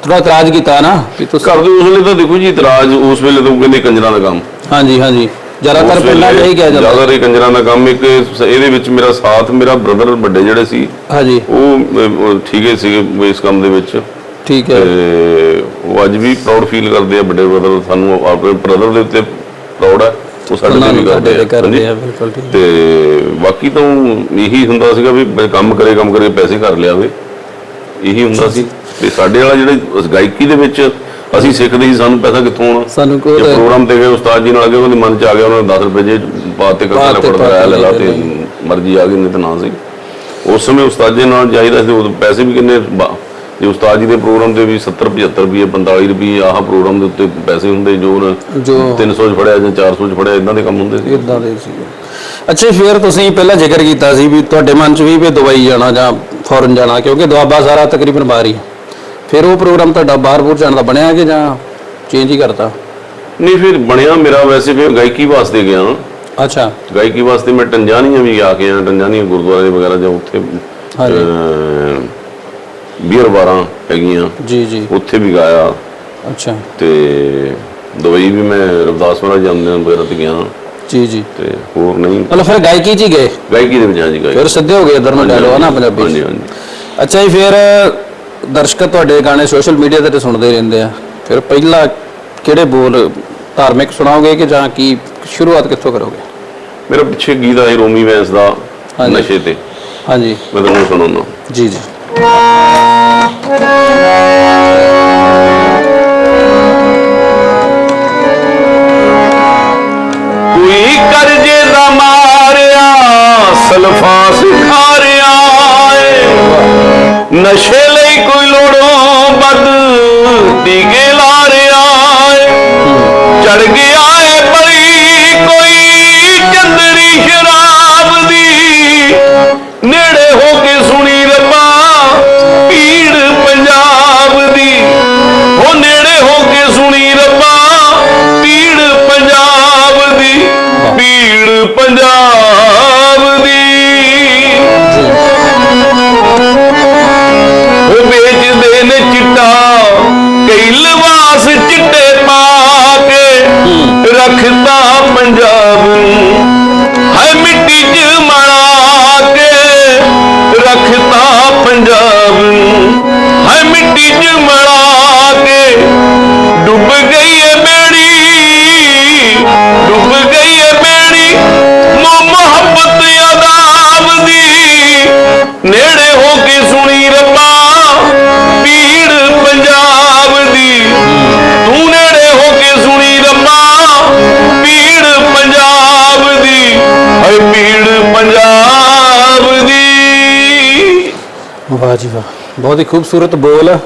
ਥੋੜਾ ਇਤਰਾਜ਼ ਕੀਤਾ ਨਾ ਵੀ ਤੁਸੀਂ ਘਰ ਦੇ ਉਸ ਵੇਲੇ ਤਾਂ ਦੇਖੋ ਜੀ ਇਤਰਾਜ਼ ਉਸ ਵੇਲੇ ਤਾਂ ਉਹ ਕਹਿੰਦੇ ਕੰਜਰਾਂ ਦਾ ਕੰਮ। ਹਾਂਜੀ ਹਾਂਜੀ। ਜ਼ਿਆਦਾਤਰ ਉਸ ਪਿੰਡਾਂ 'ਚ ਵੇਲੇ ਇਹੀ ਕਿਹਾ ਜਾਂਦਾ। ਜ਼ਿਆਦਾਤਰ ਇਹ ਕੰਜਰਾਂ ਦਾ ਕੰਮ ਇੱਕ ਸ- ਇਹਦੇ ਵਿੱਚ ਮੇਰਾ ਸਾਥ ਮੇਰਾ ਬ੍ਰਦਰ ਵੱਡੇ ਜਿਹੜੇ ਸੀ ਹਾਂਜੀ। ਉਹ ਅਹ, ਉਹ ਠੀਕੇ ਸੀਗੇ ਇਸ ਕੰਮ ਦੇ ਵਿੱਚ। ਠੀਕ ਹੈ। ਤੇ ਉਹ ਅੱਜ ਵੀ ਪ੍ਰਾਊਡ ਫੀਲ ਕਰਦੇ ਆ ਵੱਡੇ ਬ੍ਰਦਰ ਸਾਨੂੰ ਆਪਣੇ ਬ੍ਰਦਰ ਦੇ ਉੱਤੇ ਪ੍ਰਾਊਡ ਹੈ ਉਹ ਸਾਡੇ ਉਹਨਾਂ ਤੇ ਵੀ ਨੂੰ ਕਰਦੇ ਕਰਦੇ ਆ। ਕਰਦੇ ਹਾਂਜੀ। ਆ ਬਿਲਕੁਲ ਠੀਕ। ਤੇ ਬਾਕੀ ਤਾਂ ਇਹੀ ਹੁੰਦਾ ਸੀਗਾ ਵੀ ਕੰਮ ਕਰੇ ਕੰਮ ਕਰੇ ਪੈਸੇ ਕਰ ਲਿਆਵੇ। ਇਹੀ ਹੁੰਦਾ ਸੀ। ਤੇ ਸਾਡੇ ਵਾਲਾ ਜਿਹੜੇ ਉਸ ਗਾਇਕੀ ਦੇ ਵਿੱਚ ਅਸੀਂ ਸਿੱਖਦੇ ਸੀ ਸਾਨੂੰ ਪੈਸਾ ਕਿੱਥੋਂ ਆਉਣਾ। ਸਾਨੂੰ ਕੋਈ ਪ੍ਰੋਗਰਾਮ ਤੇ ਗਏ ਉਸਤਾਦ ਜੀ ਨਾਲ ਗਏ ਉਹਦੇ ਮਨ ਚ ਆ ਗਿਆ ਉਹਨਾਂ ਨੇ 10 ਰੁਪਏ ਜੇ ਕਰਤਾ ਤੇ ਪੜਦਾ ਪਾ ਲੈ ਲਾ ਤੇ ਮਰਜ਼ੀ ਆ ਗਈ ਨਹੀਂ ਤਾਂ ਨਾ ਸੀ ਉਸ ਸਮੇਂ ਉਸਤਾਦ ਜੀ ਨਾਲ ਜਾਈਦਾ ਸੀ ਉਦੋਂ ਪੈਸੇ ਵੀ ਕਿੰਨੇ ਜੇ ਉਸਤਾਦ ਜੀ ਦੇ ਪ੍ਰੋਗਰਾਮ ਤੇ ਵੀ 70 75 ਰੁਪਏ 45 ਰੁਪਏ ਆਹ ਪ੍ਰੋਗਰਾਮ ਦੇ ਉੱਤੇ ਪੈਸੇ ਹੁੰਦੇ ਜੋ ਨਾ ਜੋ 300 ਚ ਫੜਿਆ ਜਾਂ 400 ਚ ਫੜਿਆ ਇਦਾਂ ਦੇ ਕੰਮ ਹੁੰਦੇ ਸੀ। ਇਦਾਂ ਦੇ ਸੀ। ਅੱਛਾ ਫਿਰ ਤੁਸੀਂ ਪਹਿਲਾਂ ਜ਼ਿਕਰ ਕੀਤਾ ਸੀ ਵੀ ਤੁਹਾਡੇ ਮਨ 'ਚ ਵੀ ਵੀ ਦੁਬਈ ਜਾਣਾ ਜਾਂ ਫੋਰਨ ਜਾਣਾ ਕਿਉਂਕਿ ਦੁਆਬਾ ਸਾਰਾ ਤਕਰੀਬਨ ਬਾਹਰ ਹੈ। ਫਿਰ ਉਹ ਪ੍ਰੋਗਰਾਮ ਤੁਹਾਡਾ ਬਾਹਰ-ਬੂਰ ਜਾਣ ਦਾ ਬਣਿਆ ਕਿ ਜਾਂ ਚੇਂਜ ਹੀ ਕਰਤਾ? ਨਹੀਂ ਫਿਰ ਬਣਿਆ ਮੇਰਾ ਵੈਸੇ ਫਿਰ ਗਾਇਕੀ ਵਾਸਤੇ ਗਿਆ ਅੱਛਾ। ਗਾਇਕੀ ਵਾਸਤੇ ਮੈਂ ਟੰਜਾਨੀਆ ਵੀ ਆ ਕੇ ਆਇਆ ਟੰਜਾਨੀਆ ਗੁਰਦੁਆਰੇ ਵਗੈਰਾ ਜਾਂ ਉੱਥੇ ਹਾਂਜੀ। ਅਹ, ਬੀਅਰ ਬਾਰਾਂ ਹੈਗੀਆਂ। ਜੀ ਜੀ। ਉੱਥੇ ਵੀ ਗਾਇਆ। ਅੱਛਾ। ਤੇ ਦੁਬਈ ਵੀ ਮੈਂ ਰਵਿਦਾਸਪੁਰਾ ਜਾਂਦੇ ਵਗੈਰਾ ਤੇ ਗਿਆ ਜੀ ਜੀ। ਤੇ ਹੋਰ ਨਹੀਂ। ਮਤਲਬ ਫਿਰ ਗਾਇਕੀ 'ਚ ਹੀ ਗਏ? ਗਾਇਕੀ ਦੇ ਵਿੱਚ ਹਾਂ ਜੀ ਗਾਇਕੀ। ਫਿਰ ਸਿੱਧੇ ਹੋ ਗਏ ਇਧਰ ਨੂੰ ਡਾਲੋ ਨਾ ਪੰਜਾਬੀ 'ਚ। ਹਾਂਜੀ ਹਾਂਜੀ। ਅੱਛਾ ਜੀ ਫਿਰ ਦਰਸ਼ਕ ਤੁਹਾਡੇ ਗਾਣੇ ਸੋਸ਼ਲ ਮੀਡੀਆ ਤੇ ਤਾਂ ਸੁਣਦੇ ਰਹਿੰਦੇ ਆ। ਫਿਰ ਪਹਿਲਾ ਕਿਹੜੇ ਬੋਲ ਧਾਰਮਿਕ ਸੁਣਾਓਗੇ ਕਿ ਜਾਂ ਕੀ ਸ਼ੁਰੂਆਤ ਕਿੱਥੋਂ ਕਰੋਗੇ? ਮੇਰਾ ਪਿੱਛੇ ਗੀਤ ਆਇਆ ਰੋਮੀ ਵੈਂਸ ਦਾ ਹਾਂਜੀ। ਨਸ਼ੇ ਤੇ। ਹਾਂਜੀ। ਮੈਂ ਤੁਹਾਨੂੰ ਸੁਣਾਉਣਾ ਜੀ ਜੀ। ਕੋਈ ਕਰਜ਼ੇ ਦਾ ਮਾਰਿਆ ਸਲਫਾਸ ਖਾਰਿਆ ਏ। ਨਸ਼ੇ ਲਈ ਕੋਈ ਲੋੜੋਂ ਵੱਧ ਟੀਕੇ ਲਾ ਰਿਆ ਏ ਚੜ ਗਿਆ ਬਹੁਤ ਹੀ ਖੂਬਸੂਰਤ ਬੋਲ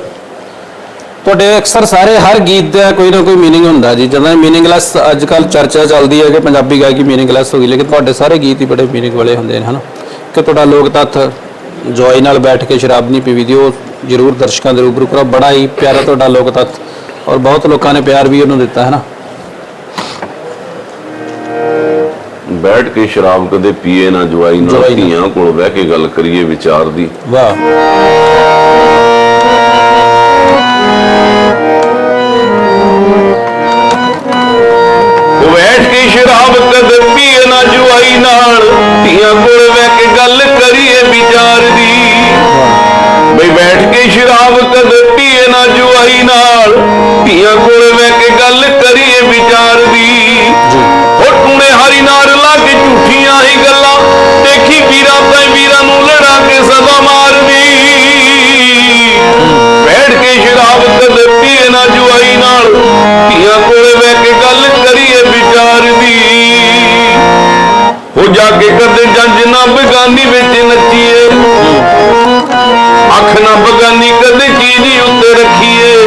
ਤੁਹਾਡੇ ਅਕਸਰ ਸਾਰੇ ਹਰ ਗੀਤ ਦਾ ਕੋਈ ਨਾ ਕੋਈ मीनिंग ਹੁੰਦਾ ਜੀ ਜਦੋਂ मीनिंगलेस ਅੱਜ ਕੱਲ ਚਰਚਾ ਚੱਲਦੀ ਹੈ ਕਿ ਪੰਜਾਬੀ ਗਾਇਕੀ मीनिंगलेस ਹੋ ਗਈ ਲੇਕਿਨ ਤੁਹਾਡੇ ਸਾਰੇ ਗੀਤ ਹੀ ਬੜੇ मीनिंग ਵਾਲੇ ਹੁੰਦੇ ਨੇ ਹਨਾ ਕਿ ਤੁਹਾਡਾ ਲੋਕ ਤੱਥ ਜੋਏ ਨਾਲ ਬੈਠ ਕੇ ਸ਼ਰਾਬ ਨਹੀਂ ਪੀਵੀ ਦੀ ਉਹ ਜ਼ਰੂਰ ਦਰਸ਼ਕਾਂ ਦੇ ਰੂਬਰੂ ਕਰੋ ਬੜਾ ਹੀ ਪਿਆਰਾ ਤੁਹਾਡਾ ਲੋਕ ਤੱਥ ਔਰ ਬਹੁਤ ਲੋਕਾਂ ਨੇ ਪਿਆਰ ਵੀ ਉਹਨੂੰ ਦਿੱਤਾ ਹੈ ਨਾ ਬੈਠ ਕੇ ਸ਼ਰਾਬ ਕਦੇ ਪੀਏ ਨਾ ਜਵਾਈ ਨਾ ਜਵਾਈ ਨਾ। ਧੀਆਂ ਕੋਲ ਬਹਿ ਕੇ ਗੱਲ ਕਰੀਏ ਵਿਚਾਰ ਦੀ। ਵਾਹ। ਬੈਠ ਕੇ ਸ਼ਰਾਬ ਕਦੇ ਪੀਏ ਨਾ ਜਵਾਈ ਨਾਲ। ਧੀਆਂ ਕੋਲ ਬਹਿ ਕੇ ਗੱਲ ਕਰੀਏ ਵਿਚਾਰ ਦੀ। ਬਈ ਬੈਠ ਕੇ ਸ਼ਰਾਬ ਕਦੇ ਪੀਏ ਨਾ ਜਵਾਈ ਨਾਲ। ਧੀਆਂ ਕੋਲ ਬਹਿ ਕੇ ਗੱਲ ਕਰੀਏ ਵਿਚਾਰ ਦੀ। ਜਾ ਕੇ ਕਦੇ ਜੰਜ ਨਾ ਬਗਾਨੀ ਵਿੱਚ ਨੱਚੀਏ। ਅੱਖ ਨਾ ਬਗਾਨੀ ਕਦੇ ਚੀਜ਼ ਉੱਤੇ ਰੱਖੀਏ।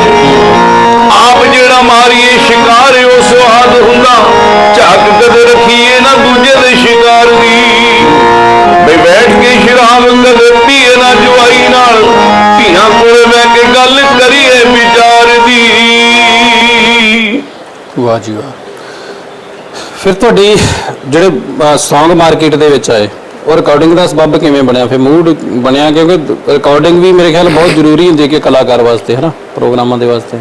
ਆਪ ਜਿਹੜਾ ਮਾਰੀਏ ਸ਼ਿਕਾਰ, ਉਹ ਸਵਾਦ ਹੁੰਦਾ। ਝਾਕ ਕਦੇ ਰੱਖੀਏ ਨਾ ਦੂਜੇ ਦੇ ਸ਼ਿਕਾਰ ਦੀ। ਬਈ ਬੈਠ ਕੇ ਸ਼ਰਾਬ ਕਦੇ ਪੀਏ ਨਾ ਜਵਾਈ ਨਾਲ। ਧੀਆਂ ਕੋਲੇ ਬਹਿ ਕੇ ਗੱਲ ਕਰੀਏ ਵਿਚਾਰ ਦੀ। ਵਾਹ ਜੀ ਵਾਹ। ਫਿਰ ਤੁਹਾਡੀ ਜਿਹੜੇ Song ਮਾਰਕੀਟ ਦੇ ਵਿੱਚ ਆਏ ਉਹ ਰਿਕਾਰਡਿੰਗ ਦਾ ਸਬੱਬ ਕਿਵੇਂ ਬਣਿਆ? ਫਿਰ ਮੂਡ ਬਣਿਆ ਕਿਉਂਕਿ ਰਿਕਾਰਡਿੰਗ ਵੀ ਮੇਰੇ ਖਿਆਲ ਬਹੁਤ ਜ਼ਰੂਰੀ ਹੁੰਦੀ ਹੈ ਕਿ ਕਲਾਕਾਰ ਵਾਸਤੇ ਹੈ ਨਾ ਪ੍ਰੋਗਰਾਮਾਂ ਦੇ ਵਾਸਤੇ।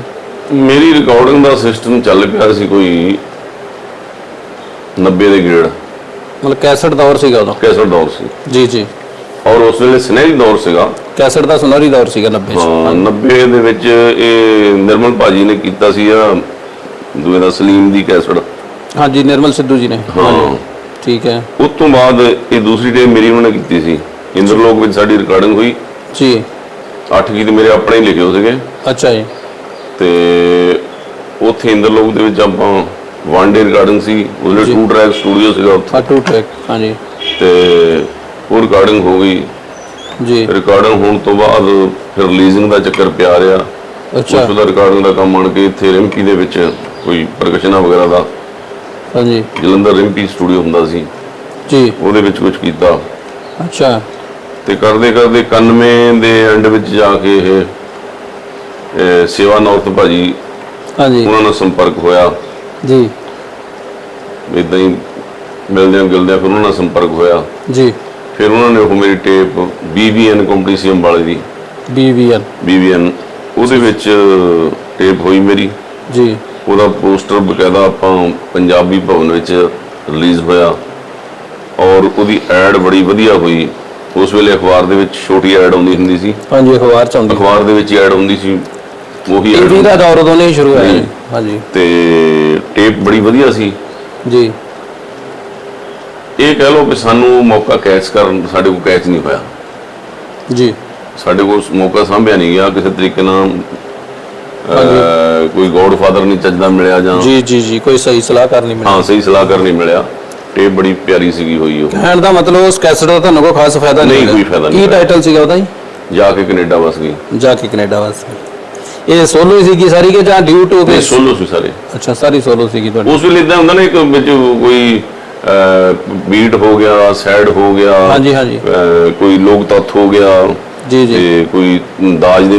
ਮੇਰੀ ਰਿਕਾਰਡਿੰਗ ਦਾ ਸਿਸਟਮ ਚੱਲ ਪਿਆ ਸੀ ਕੋਈ 90 ਦੇ ਗੇੜ। ਮਤਲਬ ਕੈਸਟ ਦੌਰ ਸੀਗਾ ਉਦੋਂ? ਕੈਸਟ ਦੌਰ ਸੀ। ਜੀ ਜੀ। ਔਰ ਉਸ ਵੇਲੇ ਸੁਨਹਿਰੀ ਦੌਰ ਸੀਗਾ। ਕੈਸਟ ਦਾ ਸੁਨਹਿਰੀ ਦੌਰ ਸੀਗਾ 90 ਚ। ਹਾਂ 90 ਦੇ ਵਿੱਚ ਇਹ ਨਿਰਮਲ ਭਾਜੀ ਨੇ ਕੀਤਾ ਸੀ ਆ ਦੂਏ ਦਾ ਸਲੀਮ ਦੀ ਕੈਸਟ। ਹਾਂਜੀ ਨਿਰਮਲ ਸਿੱਧੂ ਜੀ ਨੇ। ਹਾਂ। ਠੀਕ ਹੈ। ਉਸ ਤੋਂ ਬਾਅਦ ਇਹ ਦੂਸਰੀ ਟੇਪ ਮੇਰੀ ਉਹਨਾਂ ਨੇ ਕੀਤੀ ਸੀ। ਇੰਦਰਲੋਕ ਵਿੱਚ ਸਾਡੀ ਰਿਕਾਰਡਿੰਗ ਹੋਈ। ਜੀ। ਅੱਠ ਗੀਤ ਮੇਰੇ ਆਪਣੇ ਹੀ ਲਿਖੇ ਹੋ ਸੀਗੇ। ਅੱਛਾ ਜੀ। ਤੇ ਉੱਥੇ ਇੰਦਰਲੋਕ ਦੇ ਵਿੱਚ ਆਪਾਂ ਵਨ ਡੇ ਰਿਕਾਰਡਿੰਗ ਸੀ। ਉਹਦੇ। ਟੂ ਟਰੈਕ ਸਟੂਡੀਓ ਸੀਗਾ ਉੱਥੇ। ਟੂ ਟ੍ਰੈਕ ਹਾਂਜੀ। ਤੇ ਉਹ ਰਿਕਾਰਡਿੰਗ ਹੋ ਗਈ। ਜੀ। ਰਿਕਾਰਡਿੰਗ ਹੋਣ ਤੋਂ ਬਾਅਦ ਫਿਰ ਰਿਲੀਜ਼ਿੰਗ ਦਾ ਚੱਕਰ ਪਿਆ ਰਿਹਾ। ਅੱਛਾ। ਉਸ ਦਾ ਰਿਕਾਰਡਿੰਗ ਦਾ ਕੰਮ ਆਣ ਕੇ ਇੱਥੇ ਰਿੰਪੀ ਦੇ ਵਿੱਚ ਕੋਈ ਪ੍ਰਕਸ਼ਨਾਂ ਵਗੈਰਾ ਦਾ ਹਾਂਜੀ। ਜਲੰਧਰ ਰਿੰਪੀ ਸਟੂਡੀਓ ਹੁੰਦਾ ਸੀ। ਜੀ। ਉਹਦੇ ਵਿੱਚ ਕੁਝ ਕੀਤਾ। ਅੱਛਾ। ਤੇ ਕਰਦੇ ਕਰਦੇ 91 ਦੇ ਐਂਡ ਵਿੱਚ ਜਾ ਕੇ ਇਹ ਸੇਵਾ ਨੌਰਥ ਭਾਜੀ ਹਾਂਜੀ। ਉਹਨਾਂ ਨਾਲ ਸੰਪਰਕ ਹੋਇਆ। ਜੀ। ਇਦਾਂ ਹੀ ਮਿਲਦਿਆਂ ਗਿਲਦਿਆਂ ਫਿਰ ਉਹਨਾਂ ਨਾਲ ਸੰਪਰਕ ਹੋਇਆ। ਜੀ। ਫਿਰ ਉਹਨਾਂ ਨੇ ਉਹ ਮੇਰੀ ਟੇਪ BBN ਕੰਪਨੀ ਸੀ ਅੰਬਾਲੇ ਦੀ। BVN BBN ਉਹਦੇ ਵਿੱਚ ਟੇਪ ਹੋਈ ਮੇਰੀ। ਜੀ। ਉਹਦਾ ਪੋਸਟਰ ਬਕਾਇਦਾ ਆਪਾਂ ਪੰਜਾਬੀ ਭਵਨ ਵਿੱਚ ਰਿਲੀਜ਼ ਹੋਇਆ ਔਰ ਉਹਦੀ ਐਡ ਬੜੀ ਵਧੀਆ ਹੋਈ। ਉਸ ਵੇਲੇ ਅਖਬਾਰ ਦੇ ਵਿੱਚ ਛੋਟੀ ਐਡ ਆਉਂਦੀ ਹੁੰਦੀ ਸੀ। ਹਾਂਜੀ ਅਖਬਾਰ ਚ ਆਉਂਦੀ ਅਖਬਾਰ ਦੇ ਵਿੱਚ ਐਡ ਆਉਂਦੀ ਸੀ। ਉਹੀ ad ਟੀਵੀ ਦਾ ਦੌਰ ਉਦੋਂ ਨਹੀਂ ਸ਼ੁਰੂ ਹੋਇਆ। ਹਾਂਜੀ। ਤੇ ਟੇਪ ਬੜੀ ਵਧੀਆ ਸੀ। ਜੀ। ਇਹ ਕਹਿ ਲਓ ਕਿ ਸਾਨੂੰ ਮੌਕਾ ਕੈਚ ਕਰਨ ਸਾਡੇ ਕੋਲ ਕੈਚ ਨਹੀਂ ਹੋਇਆ। ਜੀ। ਸਾਡੇ ਕੋਲ ਮੌਕਾ ਸਾਂਭਿਆ ਨਹੀਂ ਗਿਆ। ਕਿਸੇ ਤਰੀਕੇ ਨਾਲ ਕੋਈ ਗੋਡਫਾਦਰ ਨਹੀਂ ਚੱਜਦਾ ਮਿਲਿਆ ਜਾਂ ਜੀ ਜੀ ਜੀ ਕੋਈ ਸਹੀ ਸਲਾਹਕਾਰ ਨਹੀਂ ਮਿਲਿਆ। ਹਾਂ ਸਹੀ ਸਲਾਹਕਾਰ ਨਹੀਂ ਮਿਲਿਆ। ਟੇਪ ਬੜੀ ਪਿਆਰੀ ਸੀਗੀ ਹੋਈ ਉਹ। ਕਹਿਣ ਦਾ ਮਤਲਬ ਉਸ ਕੈਸਟ ਦਾ ਤੁਹਾਨੂੰ ਕੋਈ ਖਾਸ ਫਾਇਦਾ ਨਹੀਂ ਨਹੀਂ। ਕੋਈ ਫਾਇਦਾ ਨਹੀਂ ਕੀ। ਟਾਈਟਲ ਸੀਗਾ ਉਹਦਾ ਜੀ? ਜਾ ਕੇ ਕੈਨੇਡਾ ਵਸ ਗਈ। ਜਾ ਕੇ ਕੈਨੇਡਾ ਵਾਸਤੇ ਇਹ ਸੋਲੋ ਹੀ ਸੀਗੀ ਸਾਰੀ ਕਿ ਜਾਂ ਡਿਊ ਟੂ ਬੇਸ ਸੋਲੋ ਸੀ ਸਾਰੇ। ਅੱਛਾ ਸਾਰੀ ਸੋਲੋ ਸੀਗੀ ਤੁਹਾਡੀ। ਉਸ ਵੇਲੇ ਇਦਾਂ ਹੁੰਦਾ ਨਾ ਇੱਕ ਵਿੱਚ ਕੋਈ ਬੀਟ ਹੋ ਗਿਆ ਸੈਡ ਹੋ ਗਿਆ। ਹਾਂਜੀ ਹਾਂਜੀ। ਕੋਈ ਲੋਕ ਤੱਥ ਹੋ ਗਿਆ। ਜੀ ਜੀ। ਤੇ ਕੋਈ ਦਾਜ ਦੇ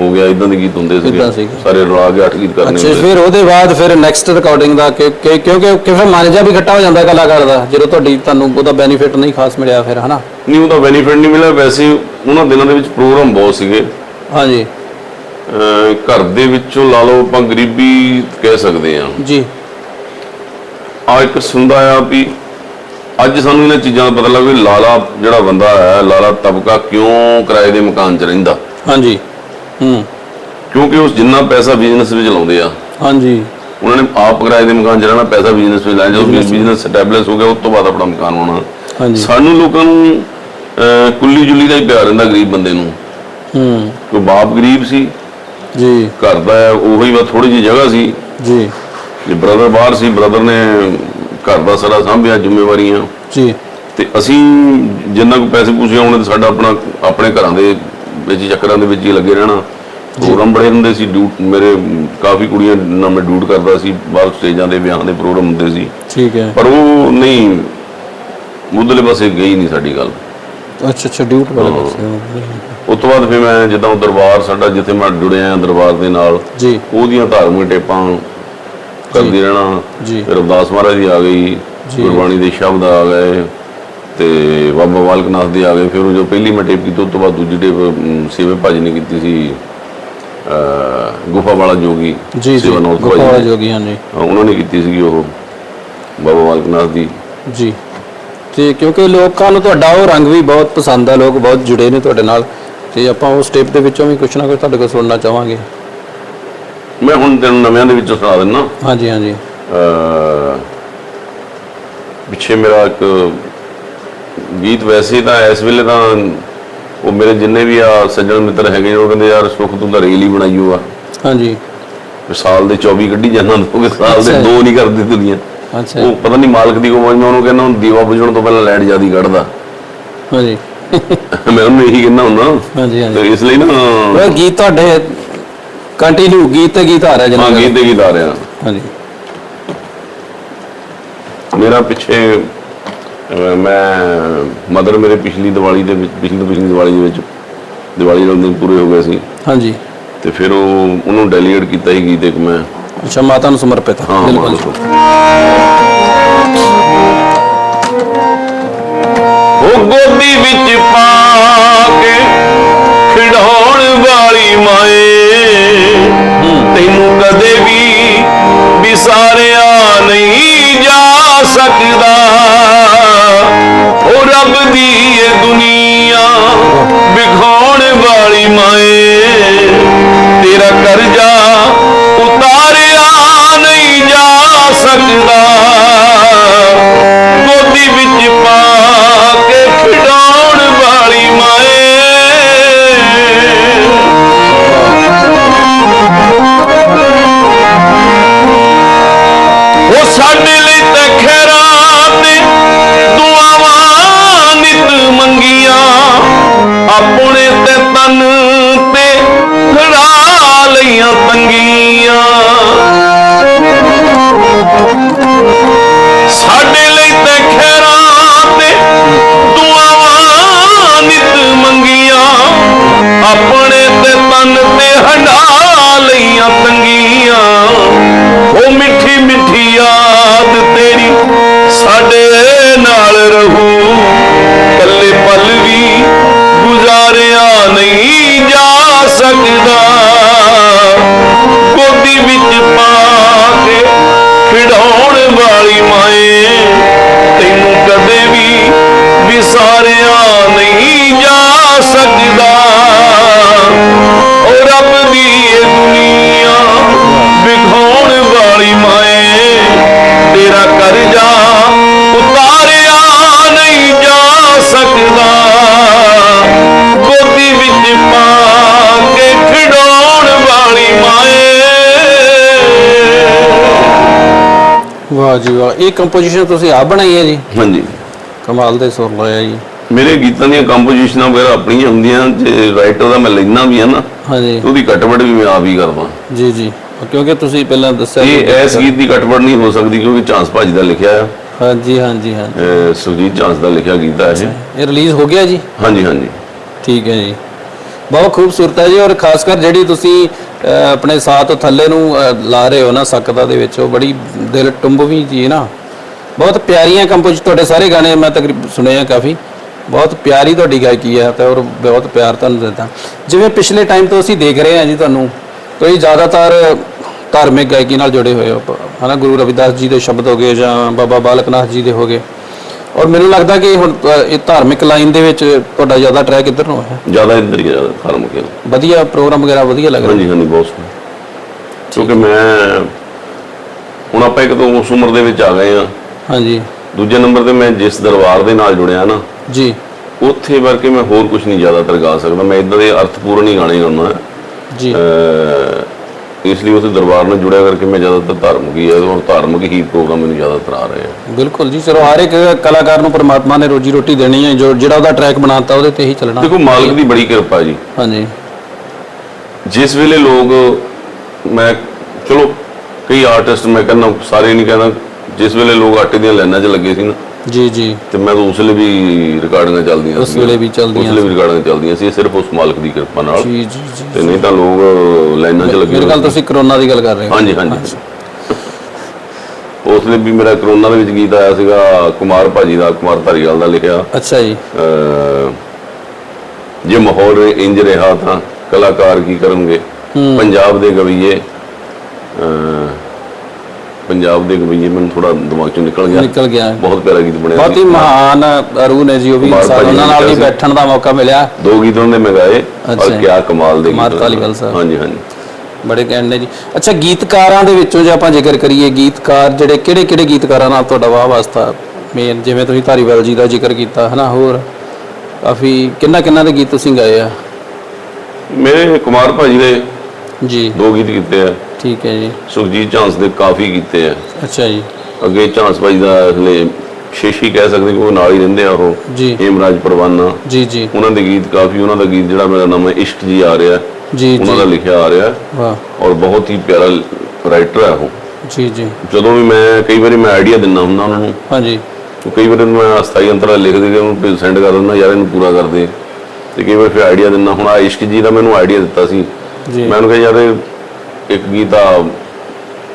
ਹੋ ਗਿਆ ਇਦਾਂ ਦੇ ਗੀਤ ਹੁੰਦੇ ਸੀਗੇ। ਸਾਰੇ ਰਲਾ ਕੇ ਅੱਠ ਗੀਤ ਕਰਨੇ ਅੱਛਾ ਫਿਰ ਉਹਦੇ ਬਾਅਦ ਫਿਰ ਨੈਕਸਟ ਰਿਕਾਰਡਿੰਗ ਦਾ ਕਿਉਂਕਿ ਕਿ ਫਿਰ ਮਨ ਜਾ ਵੀ ਇਕੱਠਾ ਹੋ ਜਾਂਦਾ ਕਲਾਕਾਰ ਦਾ ਜਦੋਂ ਤੁਹਾਡੀ ਤੁਹਾਨੂੰ ਉਹਦਾ ਬੈਨੀਫਿਟ ਨਹੀਂ ਖਾਸ ਮਿਲਿਆ ਫਿਰ ਹਨਾ? ਨਹੀਂ ਉਹਦਾ ਬੈਨੀਫਿਟ ਨਹੀਂ ਮਿਲਿਆ। ਵੈਸੇ ਉਹਨਾਂ ਦਿਨਾਂ ਦੇ ਵਿੱਚ ਪ੍ਰੋਗਰਾਮ ਬਹੁਤ ਸੀਗੇ। ਹਾਂਜੀ। ਘਰ ਦੇ ਵਿੱਚੋਂ ਲਾ ਲਓ ਆਪਾਂ ਗਰੀਬੀ ਕਹਿ ਸਕਦੇ ਆ ਜੀ। ਆ ਇੱਕ ਸੁਣਦਾ ਆ ਵੀ ਅੱਜ ਸਾਨੂੰ ਇਹਨਾਂ ਚੀਜ਼ਾਂ ਦਾ ਪਤਾ ਲੱਗ ਵੀ ਲਾਲਾ ਜਿਹੜਾ ਬੰਦਾ ਹੈ ਲਾਲਾ ਤਬਕਾ ਕਿਉਂ ਕਿਰਾਏ ਦੇ ਮਕਾਨ 'ਚ ਰਹਿੰਦਾ? ਹਾਂਜੀ। ਹੂੰ। ਕਿਉਂਕਿ ਉਸ ਜਿੰਨਾ ਪੈਸਾ ਬਿਜ਼ਨਸ ਵਿੱਚ ਲਾਉਂਦੇ ਆ। ਹਾਂਜੀ। ਉਹਨਾਂ ਨੇ ਆਪ ਕਿਰਾਏ ਦੇ ਮਕਾਨ 'ਚ ਰਹਿਣਾ ਪੈਸਾ ਬਿਜ਼ਨਸ ਵਿੱਚ ਲਾਇਆ। ਜਦੋਂ ਬਿਜ਼ਨਸ ਸਟੈਬਲਿਸ਼ ਹੋ ਗਿਆ ਉਸ ਤੋਂ ਬਾਅਦ ਆਪਣਾ ਮਕਾਨ ਹੋਣਾ ਹਾਂਜੀ। ਸਾਨੂੰ ਲੋਕਾਂ ਨੂੰ ਕੁੱਲੀ ਜੁਲੀ ਦਾ ਹੀ ਪਿਆਰ ਰਹਿੰਦਾ ਗਰੀਬ ਬੰਦੇ ਨੂੰ। ਹੂੰ। ਕੋਈ ਬਾਪ ਗਰੀਬ ਸੀ ਜੀ। ਘਰ ਦਾ ਉਹੀ ਬਸ ਥੋੜੀ ਜਿਹੀ ਜਗ੍ਹਾ ਸੀ। ਜੀ। ਜੇ ਬ੍ਰਦਰ ਬਾਹਰ ਸੀ ਬ੍ਰਦਰ ਨੇ ਘਰ ਦਾ ਸਾਰਾ ਸੰਭਿਆ ਜ਼ਿੰਮੇਵਾਰੀਆਂ। ਜੀ। ਤੇ ਅਸੀਂ ਜਿੰਨਾ ਕੁ ਪੈਸੇ ਪੂਸੇ ਆਉਣੇ ਤੇ ਸਾਡਾ ਆਪਣਾ ਆਪਣੇ ਘਰਾਂ ਦੇ ਵਿੱਚ ਚੱਕਰਾਂ ਦੇ ਵਿੱਚ ਹੀ ਲੱਗੇ ਰਹਿਣਾ। ਪ੍ਰੋਗਰਾਮ ਬੜੇ ਹੁੰਦੇ ਸੀ ਡਿਊਟ ਮੇਰੇ ਕਾਫੀ ਕੁੜੀਆਂ ਨਾਲ ਮੈਂ ਡਿਊਟ ਕਰਦਾ ਸੀ ਬਾਹਰ ਸਟੇਜਾਂ ਦੇ ਵਿਆਹਾਂ ਦੇ ਪ੍ਰੋਗਰਾਮ ਹੁੰਦੇ ਸੀ। ਠੀਕ ਹੈ। ਪਰ ਉਹ ਨਹੀਂ ਮੁੱਢਲੇ ਪਾਸੇ ਗਈ ਨਹੀਂ ਸਾਡੀ ਗੱਲ। ਅੱਛਾ ਅੱਛਾ ਡਿਊਟ ਵਾਲੇ ਪਾਸੇ ਉਸ ਤੋਂ ਬਾਅਦ ਫਿਰ ਮੈਂ ਜਦੋਂ ਦਰਬਾਰ ਸਾਡਾ ਜਿੱਥੇ ਮੈਂ ਜੁੜਿਆ ਦਰਬਾਰ ਦੇ ਨਾਲ ਜੀ। ਉਹਦੀਆਂ ਧਾਰਮਿਕ ਟੇਪਾਂ ਕਰਦੀ ਰਹਿਣਾ ਜੀ। ਫਿਰ ਅਰਦਾਸ ਮਹਾਰਾਜ ਦੀ ਆ ਗਈ। ਗੁਰਬਾਣੀ ਦੇ ਸ਼ਬਦ ਆ ਗਏ ਤੇ ਬਾਬਾ ਬਾਲਕ ਨਾਥ ਦੇ ਆ ਗਏ। ਫਿਰ ਉਹ ਜੋ ਪਹਿਲੀ ਮੈਂ ਟੇਪ ਕੀਤੀ ਉਸ ਤੋਂ ਬਾਅਦ ਦੂਜੀ ਟੇਪ ਸੇਵੇ ਭਾਜੀ ਨੇ ਕੀਤੀ ਸੀ ਗੁਫਾ ਵਾਲਾ ਜੋਗੀ ਜੀ ਜੀ। ਭਾਜੀ ਨੇ। ਜੋਗੀ ਹਾਂ ਜੀ ਹਾਂ, ਉਹਨਾਂ ਨੇ ਕੀਤੀ ਸੀਗੀ ਉਹ ਬਾਬਾ ਬਾਲਕ ਨਾਥ ਦੀ। ਜੀ। ਤੇ ਕਿਉਂਕਿ ਲੋਕਾਂ ਨੂੰ ਤੁਹਾਡਾ ਉਹ ਰੰਗ ਵੀ ਬਹੁਤ ਪਸੰਦ ਆ ਲੋਕ ਬਹੁਤ ਜੁੜੇ ਨੇ ਤੁਹਾਡੇ ਨਾਲ। ਤੇ ਆਪਾਂ ਉਸ ਸਟੇਪ ਦੇ ਵਿੱਚੋਂ ਵੀ ਕੁਝ ਨਾ ਕੁਝ ਤੁਹਾਡੇ ਕੋਲ ਸੁਣਨਾ ਚਾਹਾਂਗੇ। ਮੈਂ ਹੁਣ ਤੈਨੂੰ ਨਵਿਆਂ ਦੇ ਵਿੱਚੋਂ ਸੁਣਾ ਦਿੰਦਾ ਹਾਂਜੀ ਹਾਂਜੀ। ਪਿੱਛੇ ਮੇਰਾ ਇੱਕ ਗੀਤ ਵੈਸੇ ਤਾਂ ਇਸ ਵੇਲੇ ਤਾਂ ਉਹ ਮੇਰੇ ਜਿੰਨੇ ਵੀ ਆ ਸੱਜਣ ਮਿੱਤਰ ਹੈਗੇ ਉਹ ਕਹਿੰਦੇ ਯਾਰ ਸੁੱਖ ਤੂੰ ਤਾਂ ਰੇਲ ਹੀ ਬਣਾਈਓ ਆ। ਹਾਂਜੀ। ਸਾਲ ਦੇ 24 ਕੱਢੀ ਜਾਂਦਾ ਉਹ ਸਾਲ ਦੇ। ਦੋ ਨਹੀਂ ਕਰਦੀ ਦੁਨੀਆ ਅੱਛਾ। ਉਹ ਪਤਾ ਨਹੀਂ ਮਾਲਕ ਦੀ ਕੋਈ ਮੈਂ ਉਹਨੂੰ ਕਹਿੰਦਾ ਹੁਣ ਦੀਵਾ ਬੁਝਣ ਤੋਂ ਪਹਿਲਾਂ ਲਾਈਟ ਜਿਆਦੀ ਕੱਢਦਾ। ਹਾਂਜੀ। ਮੈਂ ਉਹਨੂੰ ਇਹੀ ਕਹਿੰਦਾ ਹੁੰਦਾ। ਹਾਂਜੀ ਹਾਂਜੀ। ਤੇ ਇਸ ਲਈ ਨਾ ਉਹ ਗੀਤ ਤੁਹਾਡੇ ਕੰਟੀਨਿਊ ਗੀਤ ਤੇ ਗੀਤ ਆ ਰਿਹਾ ਹਾਂ ਜਨਾਬ ਗੀਤ ਦੇ ਗੀਤ ਆ ਰਿਹਾ। ਹਾਂਜੀ। ਮੇਰਾ ਪਿੱਛੇ ਅਹ, ਮੈਂ ਮਦਰ ਮੇਰੇ ਪਿਛਲੀ ਦੀਵਾਲੀ ਦੇ ਵਿੱਚ ਪਿਛਲੀ ਤੋਂ ਪਿਛਲੀ ਦੀਵਾਲੀ ਦੇ ਵਿੱਚ ਦੀਵਾਲੀ ਦੇ ਦਿਨ ਪੂਰੇ ਹੋ ਗਏ ਸੀ। ਹਾਂਜੀ। ਤੇ ਫਿਰ ਉਹ ਉਹਨੂੰ ਡੈਲੀਗੇਟ ਕੀਤਾ ਸੀ ਗੀਤ ਇੱਕ ਮੈਂ। ਅੱਛਾ ਮਾਤਾ ਨੂੰ ਸਮਰਪਿਤ ਹਾਂ ਬਿਲਕੁਲ। ਉਹ ਗੋਦੀ ਵਿੱਚ ਪਾ ਕੇ ਖਿਡਾਉਣ ਵਾਲੀ ਮਾਏ ਕਦੇ ਵੀ ਵਿਸਾਰਿਆ ਨਹੀਂ ਜਾ ਸਕਦਾ। ਉਹ ਰੱਬ ਦੀ ਇਹ ਦੁਨੀਆ ਵਿਖਾਉਣ ਵਾਲੀ ਮਾਏ, ਤੇਰਾ ਕਰਜ਼ਾ ਉਤਾਰਿਆ ਨਹੀਂ ਜਾ ਸਕਦਾ। ਮੰਗੀਆਂ ਆਪਣੇ ਤੇ ਤਨ ਤੇ ਖੜਾ ਲਈਆਂ ਤੰਗੀਆਂ। ਵਾਹ ਜੀ ਵਾਹ ਇਹ ਕੰਪੋਜੀਸ਼ਨ ਤੁਸੀਂ ਆਪ ਬਣਾਈ ਹੈ ਜੀ? ਹਾਂਜੀ। ਕਮਾਲ ਦੇ ਸੁਰ ਲਾਇਆ ਜੀ। ਮੇਰੇ ਗੀਤਾਂ ਦੀਆਂ ਕੰਪੋਜੀਸ਼ਨਾਂ ਵਗੈਰਾ ਆਪਣੀਆਂ ਹੁੰਦੀਆਂ ਜੇ ਰਾਈਟਰ ਦਾ ਮੈਂ ਲੈਣਾ ਵੀ ਆ ਨਾ ਹਾਂਜੀ। ਤੇ ਉਹਦੀ ਕਟਵੜ ਵੀ ਮੈਂ ਆਪ ਹੀ ਕਰਦਾ। ਜੀ ਜੀ। ਕਿਉਂਕਿ ਤੁਸੀਂ ਪਹਿਲਾਂ ਦੱਸਿਆ ਇਹ ਐਸ ਗੀਤ ਦੀ ਕਟਵੜ ਨਹੀਂ ਹੋ ਸਕਦੀ ਕਿਉਂਕਿ ਚਾਂਸ ਭਾਜੀ ਦਾ ਲਿਖਿਆ ਆ। ਹਾਂਜੀ ਹਾਂਜੀ ਅਹ ਸੁਰਜੀਤ ਚਾਂਸ ਦਾ ਲਿਖਿਆ ਗੀਤ ਹੈ ਇਹ। ਇਹ ਰਿਲੀਜ਼ ਹੋ ਗਿਆ ਜੀ? ਹਾਂਜੀ ਹਾਂਜੀ। ਠੀਕ ਹੈ ਜੀ। ਬਹੁਤ ਖੂਬਸੂਰਤ ਹੈ ਜੀ ਔਰ ਖਾਸ ਕਰ ਜਿਹੜੀ ਤੁਸੀਂ ਆਪਣੇ ਸਾਹ ਤੋਂ ਥੱਲੇ ਨੂੰ ਲਾ ਰਹੇ ਹੋ ਨਾ ਸਕਦਾ ਦੇ ਵਿੱਚ। ਉਹ ਬੜੀ ਦਿਲ ਟੁੰਬਵੀਂ ਜੀ ਨਾ। ਬਹੁਤ ਪਿਆਰੀਆਂ ਕੰਪੋਜ਼ ਤੁਹਾਡੇ ਸਾਰੇ ਗਾਣੇ ਮੈਂ ਤਕਰੀਬ ਸੁਣੇ ਆ ਕਾਫੀ। ਬਹੁਤ ਪਿਆਰੀ ਤੁਹਾਡੀ ਗਾਇਕੀ ਹੈ ਤੇ ਔਰ ਬਹੁਤ ਪਿਆਰ ਤੁਹਾਨੂੰ ਦਿੱਤਾ। ਜਿਵੇਂ ਪਿਛਲੇ ਟਾਈਮ ਤੋਂ ਅਸੀਂ ਦੇਖ ਰਹੇ ਹਾਂ ਜੀ ਤੁਹਾਨੂੰ ਤੁਸੀਂ ਜ਼ਿਆਦਾਤਰ ਧਾਰਮਿਕ ਗਾਇਕੀ ਨਾਲ ਜੁੜੇ ਹੋਏ ਹੋ। ਪ- ਹਨਾ, ਗੁਰੂ ਰਵਿਦਾਸ ਜੀ ਦੇ ਸ਼ਬਦ ਹੋ ਗਏ ਜਾਂ ਬਾਬਾ ਬਾਲਕ ਨਾਥ ਜੀ ਦੇ ਹੋ ਗਏ। ਔਰ ਮੈਨੂੰ ਲੱਗਦਾ ਕਿ ਹੁਣ ਅ, ਇਹ ਧਾਰਮਿਕ ਲਾਈਨ ਦੇ ਵਿੱਚ ਤੁਹਾਡਾ ਜ਼ਿਆਦਾ ਟਰੈਕ ਇੱਧਰ ਨੂੰ ਹੈ ਜ਼ਿਆਦਾ ਇੰਦਰ ਹੀ ਜ਼ਿਆਦਾ ਫਾਰਮ ਕੇ ਵਧੀਆ ਪ੍ਰੋਗਰਾਮ ਵਗੈਰਾ ਵਧੀਆ ਲੱਗ ਰਿਹਾ? ਹਾਂਜੀ ਹਾਂਜੀ ਬਹੁਤ ਸੋਹਣਾ। ਕਿਉਂਕਿ ਮੈਂ ਹੁਣ ਆਪਾਂ ਇੱਕ ਤਾਂ ਉਸ ਉਮਰ ਦੇ ਵਿੱਚ ਆ ਗਏ ਆ ਹਾਂਜੀ। ਦੂਜੇ ਨੰਬਰ ਤੇ ਮੈਂ ਜਿਸ ਦਰਬਾਰ ਦੇ ਨਾਲ ਜੁੜਿਆ ਨਾ ਜੀ। ਉੱਥੇ ਵਰਕੇ ਮੈਂ ਹੋਰ ਕੁਝ ਨਹੀਂ ਜ਼ਿਆਦਾਤਰ ਗਾ ਸਕਦਾ। ਮੈਂ ਇਦਾਂ ਦੇ ਅਰਥਪੂਰਨ ਹੀ ਗਾਣੇ ਗਾਉਂਦਾ ਜੀ। ਅਹ ਇਸ ਲਈ ਉਸ ਦਰਬਾਰ ਨਾਲ ਜੁੜਿਆ ਕਰਕੇ ਮੈਂ ਜ਼ਿਆਦਾਤਰ ਧਾਰਮਿਕ ਹੀ ਹੈ ਔਰ ਧਾਰਮਿਕ ਹੀ ਪ੍ਰੋਗਰਾਮ ਮੈਨੂੰ ਜ਼ਿਆਦਾਤਰ ਆ ਰਹੇ ਆ। ਬਿਲਕੁਲ ਜੀ ਚਲੋ ਹਰ ਇੱਕ ਕਲਾਕਾਰ ਨੂੰ ਪਰਮਾਤਮਾ ਨੇ ਰੋਜੀ ਰੋਟੀ ਦੇਣੀ ਹੈ ਜੋ ਜਿਹੜਾ ਉਹਦਾ ਟਰੈਕ ਬਣਾਤਾ ਉਹਦੇ ਤੇ ਹੀ ਚੱਲਣਾ। ਦੇਖੋ ਮਾਲਕ ਦੀ ਬੜੀ ਕਿਰਪਾ ਜੀ। ਹਾਂਜੀ। ਜਿਸ ਵੇਲੇ ਲੋਕ ਮੈਂ ਚਲੋ ਕਈ ਆਰਟਿਸਟ ਮੈਂ ਕਹਿੰਦਾ ਸਾਰੇ ਨਹੀਂ ਕਹਿੰਦਾ ਜਿਸ ਵੇਲੇ ਲੋਕ ਆਟੇ ਦੀਆਂ ਲਾਈਨਾਂ 'ਚ ਲੱਗੇ ਸੀ ਨਾ ਜੀ ਜੀ। ਤੇ ਮੈਂ ਤਾਂ ਉਸ ਵੇਲੇ ਵੀ ਰਿਕਾਰਡਿੰਗਾਂ ਚੱਲਦੀਆਂ ਉਸ। ਵੇਲੇ ਵੀ ਚੱਲਦੀਆਂ ਉਸ ਵੇਲੇ ਵੀ ਰਿਕਾਰਡਿੰਗਾਂ ਚੱਲਦੀਆਂ ਸੀ ਸਿਰਫ ਉਸ ਮਾਲਕ ਦੀ ਕਿਰਪਾ ਨਾਲ। ਜੀ ਜੀ ਜੀ। ਤੇ ਨਹੀਂ ਤਾਂ ਲੋਕ ਲਾਈਨਾਂ 'ਚ ਲੱਗੇ ਮੇਰੇ ਗੱਲ। ਤੁਸੀਂ ਕਰੋਨਾ ਦੀ ਗੱਲ ਕਰ ਰਹੇ ਹੋ। ਹਾਂਜੀ ਹਾਂਜੀ। ਉਸ ਵੇਲੇ ਵੀ ਮੇਰਾ ਕਰੋਨਾ ਦੇ ਵਿੱਚ ਗੀਤ ਆਇਆ ਸੀਗਾ ਕੁਮਾਰ ਭਾਜੀ ਦਾ ਕੁਮਾਰ ਧਾਰੀਵਾਲ ਦਾ ਲਿਖਿਆ। ਅੱਛਾ ਜੀ। ਜੇ ਮਾਹੌਲ ਇੰਜ ਰਿਹਾ ਤਾਂ ਕਲਾਕਾਰ ਕੀ ਕਰਨਗੇ? ਪੰਜਾਬ ਦੇ ਗਵਈਏ ਪੰਜਾਬ ਦੇ ਗਵਈਏ ਮੈਨੂੰ ਥੋੜਾ ਦਿਮਾਗ ਚੋਂ ਨਿਕਲ ਗਿਆ। ਨਿਕਲ ਗਿਆ। ਬਹੁਤ ਪਿਆਰਾ ਗੀਤ ਬਣਿਆ ਬਹੁਤ ਹੀ ਮਹਾਨ ਅਰੂ ਨੇ ਜੀ ਉਹ ਵੀ ਉਹਨਾਂ ਨਾਲ ਵੀ ਬੈਠਣ ਦਾ ਮੌਕਾ ਮਿਲਿਆ। ਦੋ ਗੀਤ ਉਹਨਾਂ ਨੇ ਮੈਂ ਗਾਏ ਅੱਛਾ ਔਰ। ਕਿਆ ਕਮਾਲ ਦੇ ਗੀਤ ਧਾਲੀਵਾਲ ਸਾਹਿਬ। ਹਾਂਜੀ ਹਾਂਜੀ। ਬੜੇ ਕਹਿਣ ਨੇ ਜੀ। ਅੱਛਾ ਗੀਤਕਾਰਾਂ ਦੇ ਵਿੱਚੋਂ ਜੇ ਆਪਾਂ ਜ਼ਿਕਰ ਕਰੀਏ ਗੀਤਕਾਰ ਜਿਹੜੇ ਕਿਹੜੇ ਕਿਹੜੇ ਗੀਤਕਾਰਾਂ ਨਾਲ ਤੁਹਾਡਾ ਵਾਹ ਵਾਸਤਾ ਮੇਨ? ਜਿਵੇਂ ਤੁਸੀਂ ਧਾਰੀਵਾਲ ਜੀ ਦਾ ਜ਼ਿਕਰ ਕੀਤਾ ਹਨਾ ਹੋਰ? ਕਾਫੀ ਕਿੰਨਾ ਕਿੰਨਾ ਦੇ ਗੀਤ ਤੁਸੀਂ ਗਾਏ ਆ? ਮੇਰੇ ਕੁਮਾਰ ਭਾਜੀ ਦੇ ਜੀ। ਦੋ ਗੀਤ ਕੀਤੇ ਆ। ਠੀਕ ਹੈ ਜੀ। ਸੁਖਜੀਤ ਝਾਂਸ ਦੇ ਕਾਫੀ ਕੀਤੇ ਆ। ਅੱਛਾ ਜੀ। ਅੱਗੇ ਝਾਂਸ ਭਾਜੀ ਦਾ ਹਲੇ ਸ਼ੇਸ਼ੀ ਕਹਿ ਸਕਦੇ ਕਿ ਨਾਲ ਹੀ ਰਹਿੰਦੇ ਆ ਉਹ। ਜੀ। ਹੇਮਰਾਜ ਪਰਵਾਨਾ। ਜੀ ਜੀ। ਉਹਨਾਂ ਦੇ ਗੀਤ ਕਾਫੀ ਉਹਨਾਂ ਦਾ ਗੀਤ ਜਿਹੜਾ ਮੇਰਾ ਨਾਮ ਹੈ ਇਸ਼ਕ ਜੀ ਆ ਰਿਹਾ। ਜੀ ਉਹਨਾਂ ਦਾ ਲਿਖਿਆ ਆ ਰਿਹਾ। ਵਾਹ। ਔਰ ਬਹੁਤ ਹੀ ਪਿਆਰਾ ਰਾਈਟਰ ਹੈ ਉਹ। ਜੀ ਜੀ। ਜਦੋਂ ਵੀ ਮੈਂ ਕਈ ਵਾਰੀ ਮੈਂ ਆਈਡੀਆ ਦਿੰਦਾ ਹੁੰਦਾ ਉਹਨਾਂ ਨੂੰ। ਹਾਂਜੀ ਕਈ ਵਾਰੀ ਮੈਂ ਅਸਥਾਈ ਅੰਤਰਾ ਲਿਖ ਦੇ ਕੇ ਉਹਨੂੰ ਸੈਂਡ ਕਰ ਦਿੰਦਾ ਯਾਰ ਇਹਨੂੰ ਪੂਰਾ ਕਰ ਦੇ। ਤੇ ਕਈ ਵਾਰ ਫਿਰ ਆਈਡੀਆ ਦਿੰਦਾ ਹੁਣ ਆ ਇਸ਼ਕ ਜੀ ਦਾ ਮੈਨੂੰ ਆਈਡੀਆ ਦਿੱਤਾ ਸੀ। ਜੀ। ਮੈਂ ਉਹਨੂੰ ਕਿਹਾ ਯਾਰ ਇੱਕ ਗੀਤ ਆ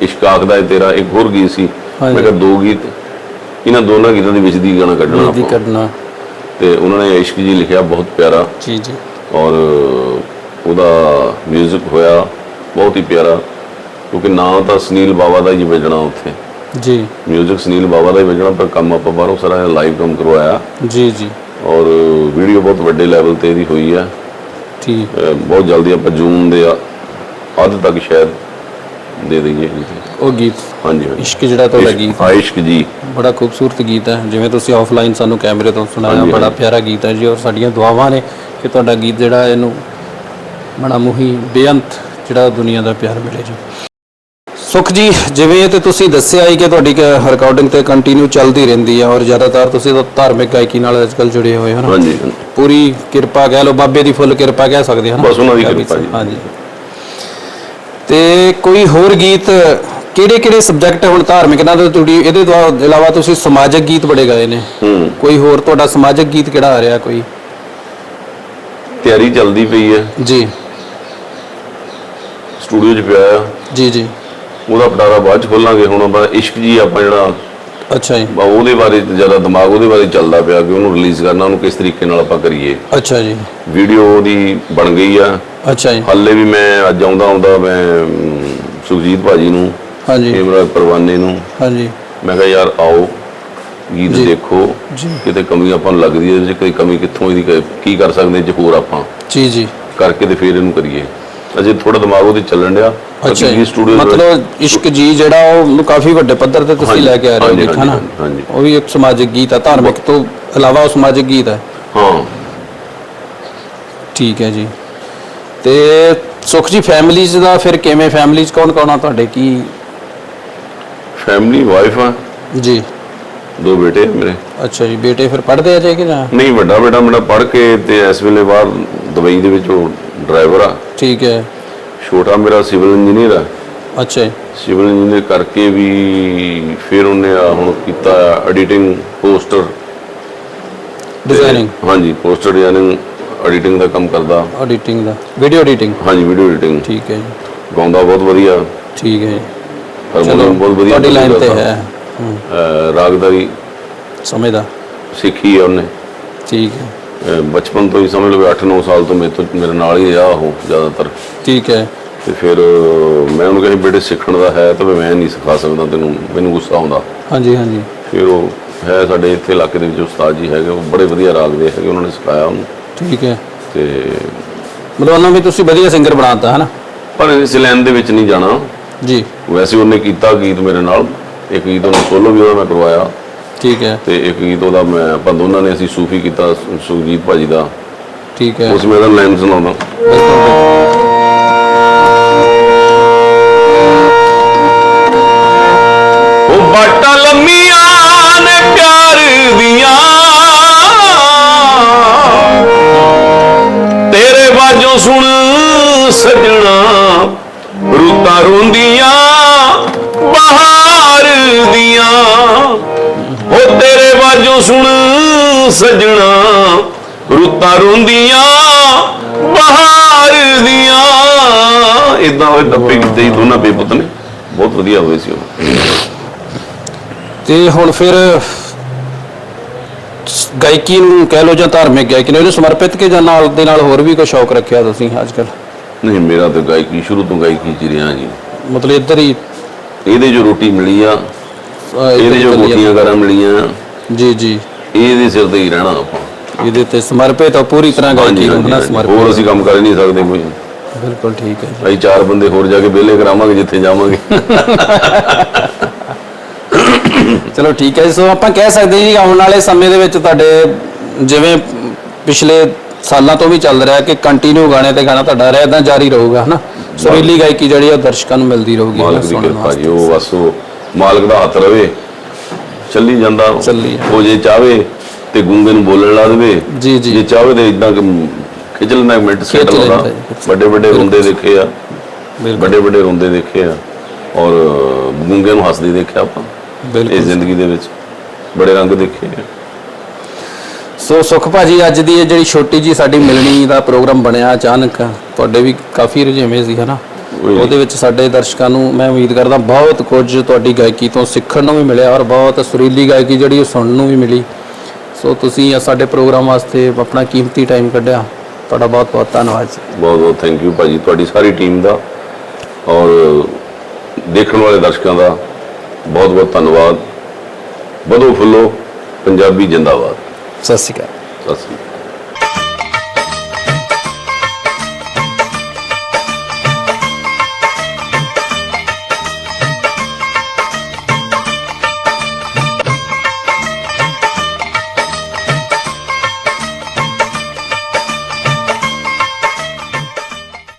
ਇਸ਼ਕ ਆਖਦਾ ਹੈ ਤੇਰਾ ਇੱਕ ਹੋਰ ਗੀਤ ਸੀ ਹਾਂਜੀ। ਮੈਂ ਕਿਹਾ ਦੋ ਗੀਤ ਇਹਨਾਂ ਦੋਨਾਂ ਗੀਤਾਂ ਦੇ ਵਿੱਚ ਦੀ ਗਾਣਾ ਕੱਢਣਾ ਦੀ ਆਪਾਂ ਕੱਢਣਾ ਤੇ ਉਹਨਾਂ ਨੇ ਇਸ਼ਕ ਜੀ ਲਿਖਿਆ ਬਹੁਤ ਪਿਆਰਾ ਜੀ ਜੀ ਔਰ ਉਹਦਾ 뮤직 ਹੋਇਆ ਬਹੁਤ ਹੀ ਪਿਆਰਾ ਕਿਉਂਕਿ ਨਾਂ ਤਾਂ ਸੁਨੀਲ ਬਾਵਾ ਦਾ ਹੀ ਵੱਜਣਾ ਉੱਥੇ ਜੀ 뮤직 ਸੁਨੀਲ ਬਾਵਾ ਦਾ ਹੀ ਵੱਜਣਾ ਪਰ ਕੰਮ ਆਪਾਂ ਬਾਹਰੋਂ ਸਾਰਾ ਲਾਈਵ ਕੰਮ ਕਰਵਾਇਆ ਜੀ ਜੀ ਔਰ ਵੀਡੀਓ ਬਹੁਤ ਵੱਡੇ ਲੈਵਲ ਤੇ ਇਹਦੀ ਹੋਈ ਹੈ ਠੀਕ ਅਹ ਬਹੁਤ ਜਲਦੀ ਆਪਾਂ ਜੂਨ ਦੇ ਆ- ਅੱਧ ਤੱਕ ਸ਼ਾਇਦ ਦੇ ਦਈਏ ਉਹ ਗੀਤ ਹਾਂਜੀ ਹਾਂਜੀ। ਇਸ਼ਕ ਜਿਹੜਾ ਤੁਹਾਡਾ ਗੀਤ ਹਾਂ, ਜੀ। ਬੜਾ ਖੂਬਸੂਰਤ ਗੀਤ ਹੈ। ਜਿਵੇਂ ਤੁਸੀਂ ਆਫਲਾਈਨ ਸਾਨੂੰ ਕੈਮਰੇ ਤੋਂ ਸੁਣਾਇਆ ਹਾਂਜੀ, ਬੜਾ ਹਾਂਜੀ। ਪਿਆਰਾ ਗੀਤ ਹੈ ਜੀ ਔਰ ਸਾਡੀਆਂ ਦੁਆਵਾਂ ਨੇ ਕਿ ਤੁਹਾਡਾ ਗੀਤ ਜਿਹੜਾ ਇਹਨੂੰ ਬੜਾ ਮੁਹੀ ਬੇਅੰਤ ਜਿਹੜਾ ਦੁਨੀਆ ਦਾ ਪਿਆਰ ਮਿਲੇ ਜੀ। ਸੁਖ ਜੀ ਜਿਵੇਂ ਤੇ ਤੁਸੀਂ ਦੱਸਿਆ ਹੀ ਕਿ ਤੁਹਾਡੀ ਰਿਕਾਰਡਿੰਗ ਤੇ ਕੰਟੀਨਿਊ ਚੱਲਦੀ ਰਹਿੰਦੀ ਹੈ ਔਰ ਜ਼ਿਆਦਾਤਰ ਤੁਸੀਂ ਤਾਂ ਧਾਰਮਿਕ ਗਾਇਕੀ ਨਾਲ ਅੱਜਕੱਲ ਜੁੜੇ ਹੋਏ ਹੋ ਨਾ। ਹਾਂਜੀ। ਪੂਰੀ ਕਿਰਪਾ ਕਹਿ ਲਓ ਬਾਬੇ ਦੀ ਫੁੱਲ ਕਿਰਪਾ ਕਹਿ ਸਕਦੇ ਹਾਂ ਬਸ ਉਹਨਾਂ ਦੀ ਕਿਰਪਾ। ਜੀ। ਹਾਂਜੀ। ਤੇ ਕੋਈ ਹੋਰ ਗੀਤ ਕਿਹੜੇ ਕਿਹੜੇ ਸਬਜੈਕਟ ਹੁਣ ਧਾਰਮਿਕ ਨਾਲ? ਤਾਂ ਤੁਹਾਡੀ ਇਹਦੇ ਤੋਂ ਇਲਾਵਾ ਤੁਸੀਂ ਸਮਾਜਿਕ ਗੀਤ ਬੜੇ ਗਾਏ ਨੇ। ਹੂੰ। ਕੋਈ ਹੋਰ ਤੁਹਾਡਾ ਸਮਾਜਿਕ ਗੀਤ ਕਿਹੜਾ ਆ ਰਿਹਾ ਕੋਈ? ਤਿਆਰੀ ਚੱਲਦੀ ਪਈ ਹੈ ਜੀ। ਸਟੂਡੀਓ 'ਚ ਪਿਆ ਆ। ਜੀ ਜੀ। ਉਹਦਾ ਪਟਾਰਾ ਬਾਅਦ 'ਚ ਖੋਲਾਂਗੇ ਹੁਣ ਆਪਾਂ। ਇਸ਼ਕ ਜੀ ਆਪਾਂ ਜਿਹੜਾ ਅੱਛਾ ਜੀ। ਬਾ ਉਹਦੇ ਬਾਰੇ ਜ਼ਿਆਦਾ ਦਿਮਾਗ ਉਹਦੇ ਬਾਰੇ ਚੱਲਦਾ ਪਿਆ ਕਿ ਉਹਨੂੰ ਰਿਲੀਜ਼ ਕਰਨਾ ਉਹਨੂੰ ਕਿਸ ਤਰੀਕੇ ਨਾਲ ਆਪਾਂ ਕਰੀਏ। ਅੱਛਾ ਜੀ। ਵੀਡੀਓ ਉਹਦੀ ਬਣ ਗਈ ਆ। ਅੱਛਾ ਜੀ। ਹਾਲੇ ਵੀ ਮੈਂ ਅੱਜ ਆਉਂਦਾ ਆਉਂਦਾ ਮੈਂ ਸੁਖਜੀਤ ਭਾਜੀ ਨੂੰ ਹਾਂਜੀ। ਕੈਮਰਾ ਪਰਵਾਨੇ ਨੂੰ। ਹਾਂਜੀ। ਮੈਂ ਕਿਹਾ ਯਾਰ ਆਓ ਗੀਤ ਜੀ। ਦੇਖੋ ਜੀ। ਕਿਤੇ ਕਮੀ ਆਪਾਂ ਨੂੰ ਲੱਗਦੀ ਹੈ 'ਚ ਕੋਈ ਕਮੀ ਕਿੱਥੋਂ ਇਹਦੀ ਕ- ਕਰ ਸਕਦੇ ਜੇ ਹੋਰ ਆਪਾਂ ਜੀ ਜੀ। ਕਰਕੇ ਤੇ ਫਿਰ ਇਹਨੂੰ ਕਰੀਏ। ਅਜੇ ਥੋੜਾ ਦਿਮਾਗ ਉਹਦੇ ਚੱਲਣ ਡਿਆ। ਅੱਛਾ ਜੀ। ਸਟੂਡੀਓ ਮਤਲਬ ਇਸ਼ਕ ਜੀ ਜਿਹੜਾ ਉਹ ਕਾਫੀ ਵੱਡੇ ਪੱਧਰ ਤੇ ਤੁਸੀਂ ਲੈ ਕੇ ਆ ਰਹੇ ਹੋ ਹਨਾ। ਉਹ ਵੀ ਇੱਕ ਸਮਾਜਿਕ ਗੀਤ ਹੈ ਧਾਰਮਿਕ ਤੋਂ ਇਲਾਵਾ ਉਹ ਸਮਾਜਿਕ ਗੀਤ ਹੈ। ਹਾਂ। ਠੀਕ ਹੈ ਜੀ। ਤੇ ਸੁਖ ਜੀ ਫੈਮਿਲੀਜ਼ ਦਾ ਫਿਰ ਕਿਵੇਂ ਫੈਮਿਲੀਜ਼ ਕੌਣ ਕੌਣ ਆ ਤੁਹਾਡੇ? ਕੀ? ਫੈਮਿਲੀ ਵਾਈਫ ਆ। ਜੀ। ਦੋ ਬੇਟੇ ਆ ਮੇਰੇ। ਅੱਛਾ ਜੀ ਬੇਟੇ ਫਿਰ ਪੜ੍ਹਦੇ ਆ ਜੇ ਕਿ ਨਾ? ਨਹੀਂ ਵੱਡਾ ਬੇਟਾ ਮੇਰਾ ਪੜ੍ਹ ਕੇ ਤੇ ਇਸ ਵੇਲੇ ਬਾਹਰ ਦੁਬਈ ਦੇ ਵਿੱਚ ਉਹ ਡਰਾਈਵਰ ਆ। ਠੀਕ ਹੈ। ਛੋਟਾ ਮੇਰਾ ਸਿਵਲ ਇੰਜੀਨੀਅਰ ਆ। ਅੱਛਾ ਜੀ। ਸਿਵਲ ਇੰਜੀਨੀਅਰ ਕਰਕੇ ਵੀ ਫਿਰ ਉਹਨੇ ਆ ਹੁਣ ਕੀਤਾ ਐਡੀਟਿੰਗ ਪੋਸਟਰ ਡਿਜ਼ਾਈਨਿੰਗ ਹਾਂਜੀ ਪੋਸਟਰ ਡਿਜ਼ਾਈਨਿੰਗ ਐਡੀਟਿੰਗ ਦਾ ਕੰਮ ਕਰਦਾ। ਐਡੀਟਿੰਗ ਦਾ। ਵੀਡੀਓ ਐਡੀਟਿੰਗ ਹਾਂਜੀ ਵੀਡੀਓ ਐਡੀਟਿੰਗ ਠੀਕ ਹੈ ਜੀ। ਗਾਉਂਦਾ ਬਹੁਤ ਵਧੀਆ। ਠੀਕ ਹੈ ਹਾਰਮੋਨੀਅਮ ਬਹੁਤ ਵਧੀਆ ਤੁਹਾਡੀ ਲਾਈਨ ਤੇ। ਹੈ। ਰਾਗਦਾਰੀ ਸਮਝਦਾ ਸਿੱਖੀ ਹੈ ਉਹਨੇ। ਠੀਕ ਹੈ। ਬਚਪਨ ਤੋਂ ਹੀ ਸਮਝ ਲਓ 8-9 ਸਾਲ ਤੋਂ ਮੇਰੇ ਤੋਂ ਮੇਰੇ ਨਾਲ ਹੀ ਰਿਹਾ ਉਹ ਜ਼ਿਆਦਾਤਰ। ਠੀਕ ਹੈ। ਤੇ ਫਿਰ ਮੈਂ ਉਹਨੂੰ ਕਿਹਾ ਬੇਟੇ ਸਿੱਖਣ ਦਾ ਹੈ ਤਾਂ ਮੈਂ ਨਹੀਂ ਸਿਖਾ ਸਕਦਾ ਤੈਨੂੰ। ਮੈਨੂੰ ਗੁੱਸਾ ਆਉਂਦਾ। ਹਾਂਜੀ ਹਾਂਜੀ। ਫਿਰ ਉਹ ਹੈ ਸਾਡੇ ਇੱਥੇ ਇਲਾਕੇ ਦੇ ਵਿੱਚ ਉਸਤਾਦ ਜੀ ਹੈਗੇ ਉਹ ਬੜੇ ਵਧੀਆ ਰਾਗ ਦੇ ਹੈਗੇ ਉਹਨਾਂ ਨੇ ਸਿਖਾਇਆ ਉਹਨੂੰ। ਠੀਕ ਹੈ। ਤੇ ਮਤਲਬ ਉਹਨਾਂ ਵੀ ਤੁਸੀਂ ਵਧੀਆ ਸਿੰਗਰ ਬਣਾਤਾ ਹੈ ਨਾ ਪਰ ਇਸ ਲਾਈਨ ਦੇ ਵਿੱਚ ਨਹੀਂ ਜਾਣਾ। ਜੀ। ਵੈਸੇ ਉਹਨੇ ਕੀਤਾ ਗੀਤ ਮੇਰੇ ਨਾਲ। ਇੱਕ ਗੀਤ ਉਹਨੇ ਸੋਲੋ ਵੀ ਉਹਦਾ ਮੈਂ ਕਰਵਾਇਆ। ਠੀਕ ਹੈ। ਤੇ ਇੱਕ ਗੀਤ ਉਹਦਾ ਮੈਂ ਆਪਾਂ ਦੋਨਾਂ ਨੇ ਅਸੀਂ ਸੂਫੀ ਕੀਤਾ ਸੁਖਜੀਤ ਭਾਜੀ ਦਾ। ਠੀਕ ਹੈ। ਉਸ ਮੈਂ ਤਾਂ ਲਾਈਨ ਸੁਣਾਉਂਦਾ। ਉਹ ਬਾਟਾਂ ਲੰਮੀਆਂ ਨੇ ਪਿਆਰ ਦੀਆਂ। ਤੇਰੇ ਸੁਣ ਸਜਣਾ, ਰੁੱਤਾਂ ਰੋਂਦੀਆਂ, ਬਹਾਰ ਦੀਆਂ। ਉਹ ਤੇਰੇ ਬਾਝੋਂ ਸੁਣ ਸਜਣਾ, ਰੁੱਤਾਂ ਰੋਂਦੀਆਂ, ਬਹਾਰ ਦੀਆਂ। ਇਦਾਂ ਹੋਏ ਟੱਪੇ ਕੀਤੇ ਸੀ ਦੋਨਾਂ ਬੇਪੁੱਤ ਨੇ। ਬਹੁਤ ਵਧੀਆ ਹੋਏ ਸੀ ਉਹ। ਤੇ ਹੁਣ ਫਿਰ ਗਾਇਕੀ ਨੂੰ ਕਹਿ ਲੋ ਜਾਂ ਧਾਰਮਿਕ ਗਾਇਕੀ ਨੂੰ ਇਹਨੂੰ ਸਮਰਪਿਤ ਕੇ ਜਾਂ ਨਾਲ ਦੇ ਨਾਲ ਹੋਰ ਵੀ ਕੋਈ ਸ਼ੌਕ ਰੱਖਿਆ ਤੁਸੀਂ ਅੱਜ ਕੱਲ ਨਹੀਂ ਮੇਰਾ ਤਾਂ ਗਾਇਕੀ ਸ਼ੁਰੂ ਤੋਂ ਗਾਇਕੀ ਚ ਰਿਹਾ ਜੀ। ਮਤਲਬ ਇੱਧਰ ਹੀ ਇਹਦੇ ਜੋ ਰੋਟੀ ਮਿਲੀ ਆ ਅਹ, ਇੱਧਰ ਇਹਦੇ ਹੀ ਜੋ ਚੱਲੀ ਗਾਰਾਂ ਮਿਲੀਆਂ ਜਾਂਦੀ। ਜੀ ਜੀ। ਇਹਦੇ ਸਿਰ ਤੇ ਹੀ ਰਹਿਣਾ ਆਪਾਂ। ਇਹਦੇ ਤੇ ਸਮਰਪਿਤ ਆ ਪੂਰੀ ਤਰ੍ਹਾਂ ਗਾਇਕੀ ਹਾਂਜੀ ਨੂੰ ਹਾਂਜੀ। ਹੋਰ ਸਮਰਪਿਤ। ਅਸੀਂ ਕੰਮ ਕਰ ਹੀ ਨਹੀਂ ਸਕਦੇ ਕੋਈ। ਬਿਲਕੁਲ ਠੀਕ ਹੈ ਅਸੀਂ ਚਾਰ ਬੰਦੇ ਹੋਰ ਜਾ ਕੇ ਵਿਹਲੇ ਕਰਾਵਾਂਗੇ ਜਿੱਥੇ ਜਾਵਾਂਗੇ। *laughs* ਚਲੋ ਠੀਕ ਹੈ ਸੋ ਆਪਾਂ ਕਹਿ ਸਕਦੇ ਜੀ ਆਉਣ ਵਾਲੇ ਸਮੇਂ ਦੇ ਵਿੱਚ ਤੁਹਾਡੇ ਜਿਵੇਂ ਪਿਛਲੇ ਸਾਲਾਂ ਤੋਂ ਵੀ ਚੱਲ ਰਿਹਾ ਕਿ ਕੰਟੀਨਿਊ ਗਾਣੇ ਤੇ ਗਾਣਾ ਤੁਹਾਡਾ ਰਿਹਾ ਇਦਾਂ ਜਾਰੀ ਰਹੂਗਾ ਹਨਾ? ਸੁਰੀਲੀ ਗਾਇਕੀ ਜਿਹੜੀ ਆ ਦਰਸ਼ਕਾਂ ਨੂੰ ਮਿਲਦੀ ਰਹੂਗੀ ਮਾਲਕ ਦੀ ਕਿਰਪਾ। ਜੀ ਉਹ ਬਸ ਉਹ ਮਾਲਕ ਦਾ ਹੱਥ ਰਵੇ ਚੱਲੀ ਜਾਂਦਾ। ਉਹ ਜੇ ਚਾਵੇ ਤੇ ਗੂੰਗੇ ਨੂੰ ਬੋਲਣ ਲਾ ਦੇਵੇ। ਜੀ ਜੀ। ਜੇ ਚਾਵੇ ਤੇ ਇਦਾਂ ਲੈਂਦਾ ਇੱਕ ਮਿੰਟ ਸੈਟਲ ਜੀ। ਵੱਡੇ ਵੱਡੇ ਰੋਂਦੇ ਦੇਖੇ ਆ। ਵੱਡੇ ਵੱਡੇ ਰੋਂਦੇ ਦੇਖੇ ਆ। ਔਰ ਗੂੰਗੇ ਨੂੰ ਹੱਸਦੇ ਦੇਖਿਆ ਆਪਾਂ? ਇਸ ਜ਼ਿੰਦਗੀ ਦੇ ਵਿੱਚ ਬੜੇ ਰੰਗ ਦੇਖੇ ਆ ਸੋ ਸੁਖ ਭਾਜੀ ਅੱਜ ਦੀ ਇਹ ਜਿਹੜੀ ਛੋਟੀ ਜੀ ਸਾਡੀ ਮਿਲਣੀ ਦਾ ਪ੍ਰੋਗਰਾਮ ਬਣਿਆ ਅਚਾਨਕ ਤੁਹਾਡੇ ਵੀ ਕਾਫੀ ਰੁਝੇਵੇਂ ਸੀ ਹਨਾ? ਉਹੀ। ਉਹਦੇ ਵਿੱਚ ਸਾਡੇ ਦਰਸ਼ਕਾਂ ਨੂੰ ਮੈਂ ਉਮੀਦ ਕਰਦਾ ਬਹੁਤ ਕੁਝ ਤੁਹਾਡੀ ਗਾਇਕੀ ਤੋਂ ਸਿੱਖਣ ਨੂੰ ਵੀ ਮਿਲਿਆ ਔਰ ਬਹੁਤ ਸੁਰੀਲੀ ਗਾਇਕੀ ਜਿਹੜੀ ਉਹ ਸੁਣਨ ਨੂੰ ਵੀ ਮਿਲੀ। ਸੋ ਤੁਸੀਂ ਸਾਡੇ ਪ੍ਰੋਗਰਾਮ ਵਾਸਤੇ ਆਪਣਾ ਕੀਮਤੀ ਟਾਈਮ ਕੱਢਿਆ। ਤੁਹਾਡਾ ਬਹੁਤ ਬਹੁਤ ਧੰਨਵਾਦ ਜੀ। ਬਹੁਤ ਬਹੁਤ ਥੈਂਕ ਯੂ ਭਾਜੀ ਤੁਹਾਡੀ ਸਾਰੀ ਟੀਮ ਦਾ ਔਰ ਦੇਖਣ ਵਾਲੇ ਦਰਸ਼ਕਾਂ ਦਾ ਬਹੁਤ ਬਹੁਤ ਧੰਨਵਾਦ। ਵਧੋ ਫੁੱਲੋ ਪੰਜਾਬੀ ਜਿੰਦਾਬਾਦ। ਸਤਿ ਸ਼੍ਰੀ ਅਕਾਲ। ਸਤਿ ਸ੍ਰੀ ਅਕਾਲ।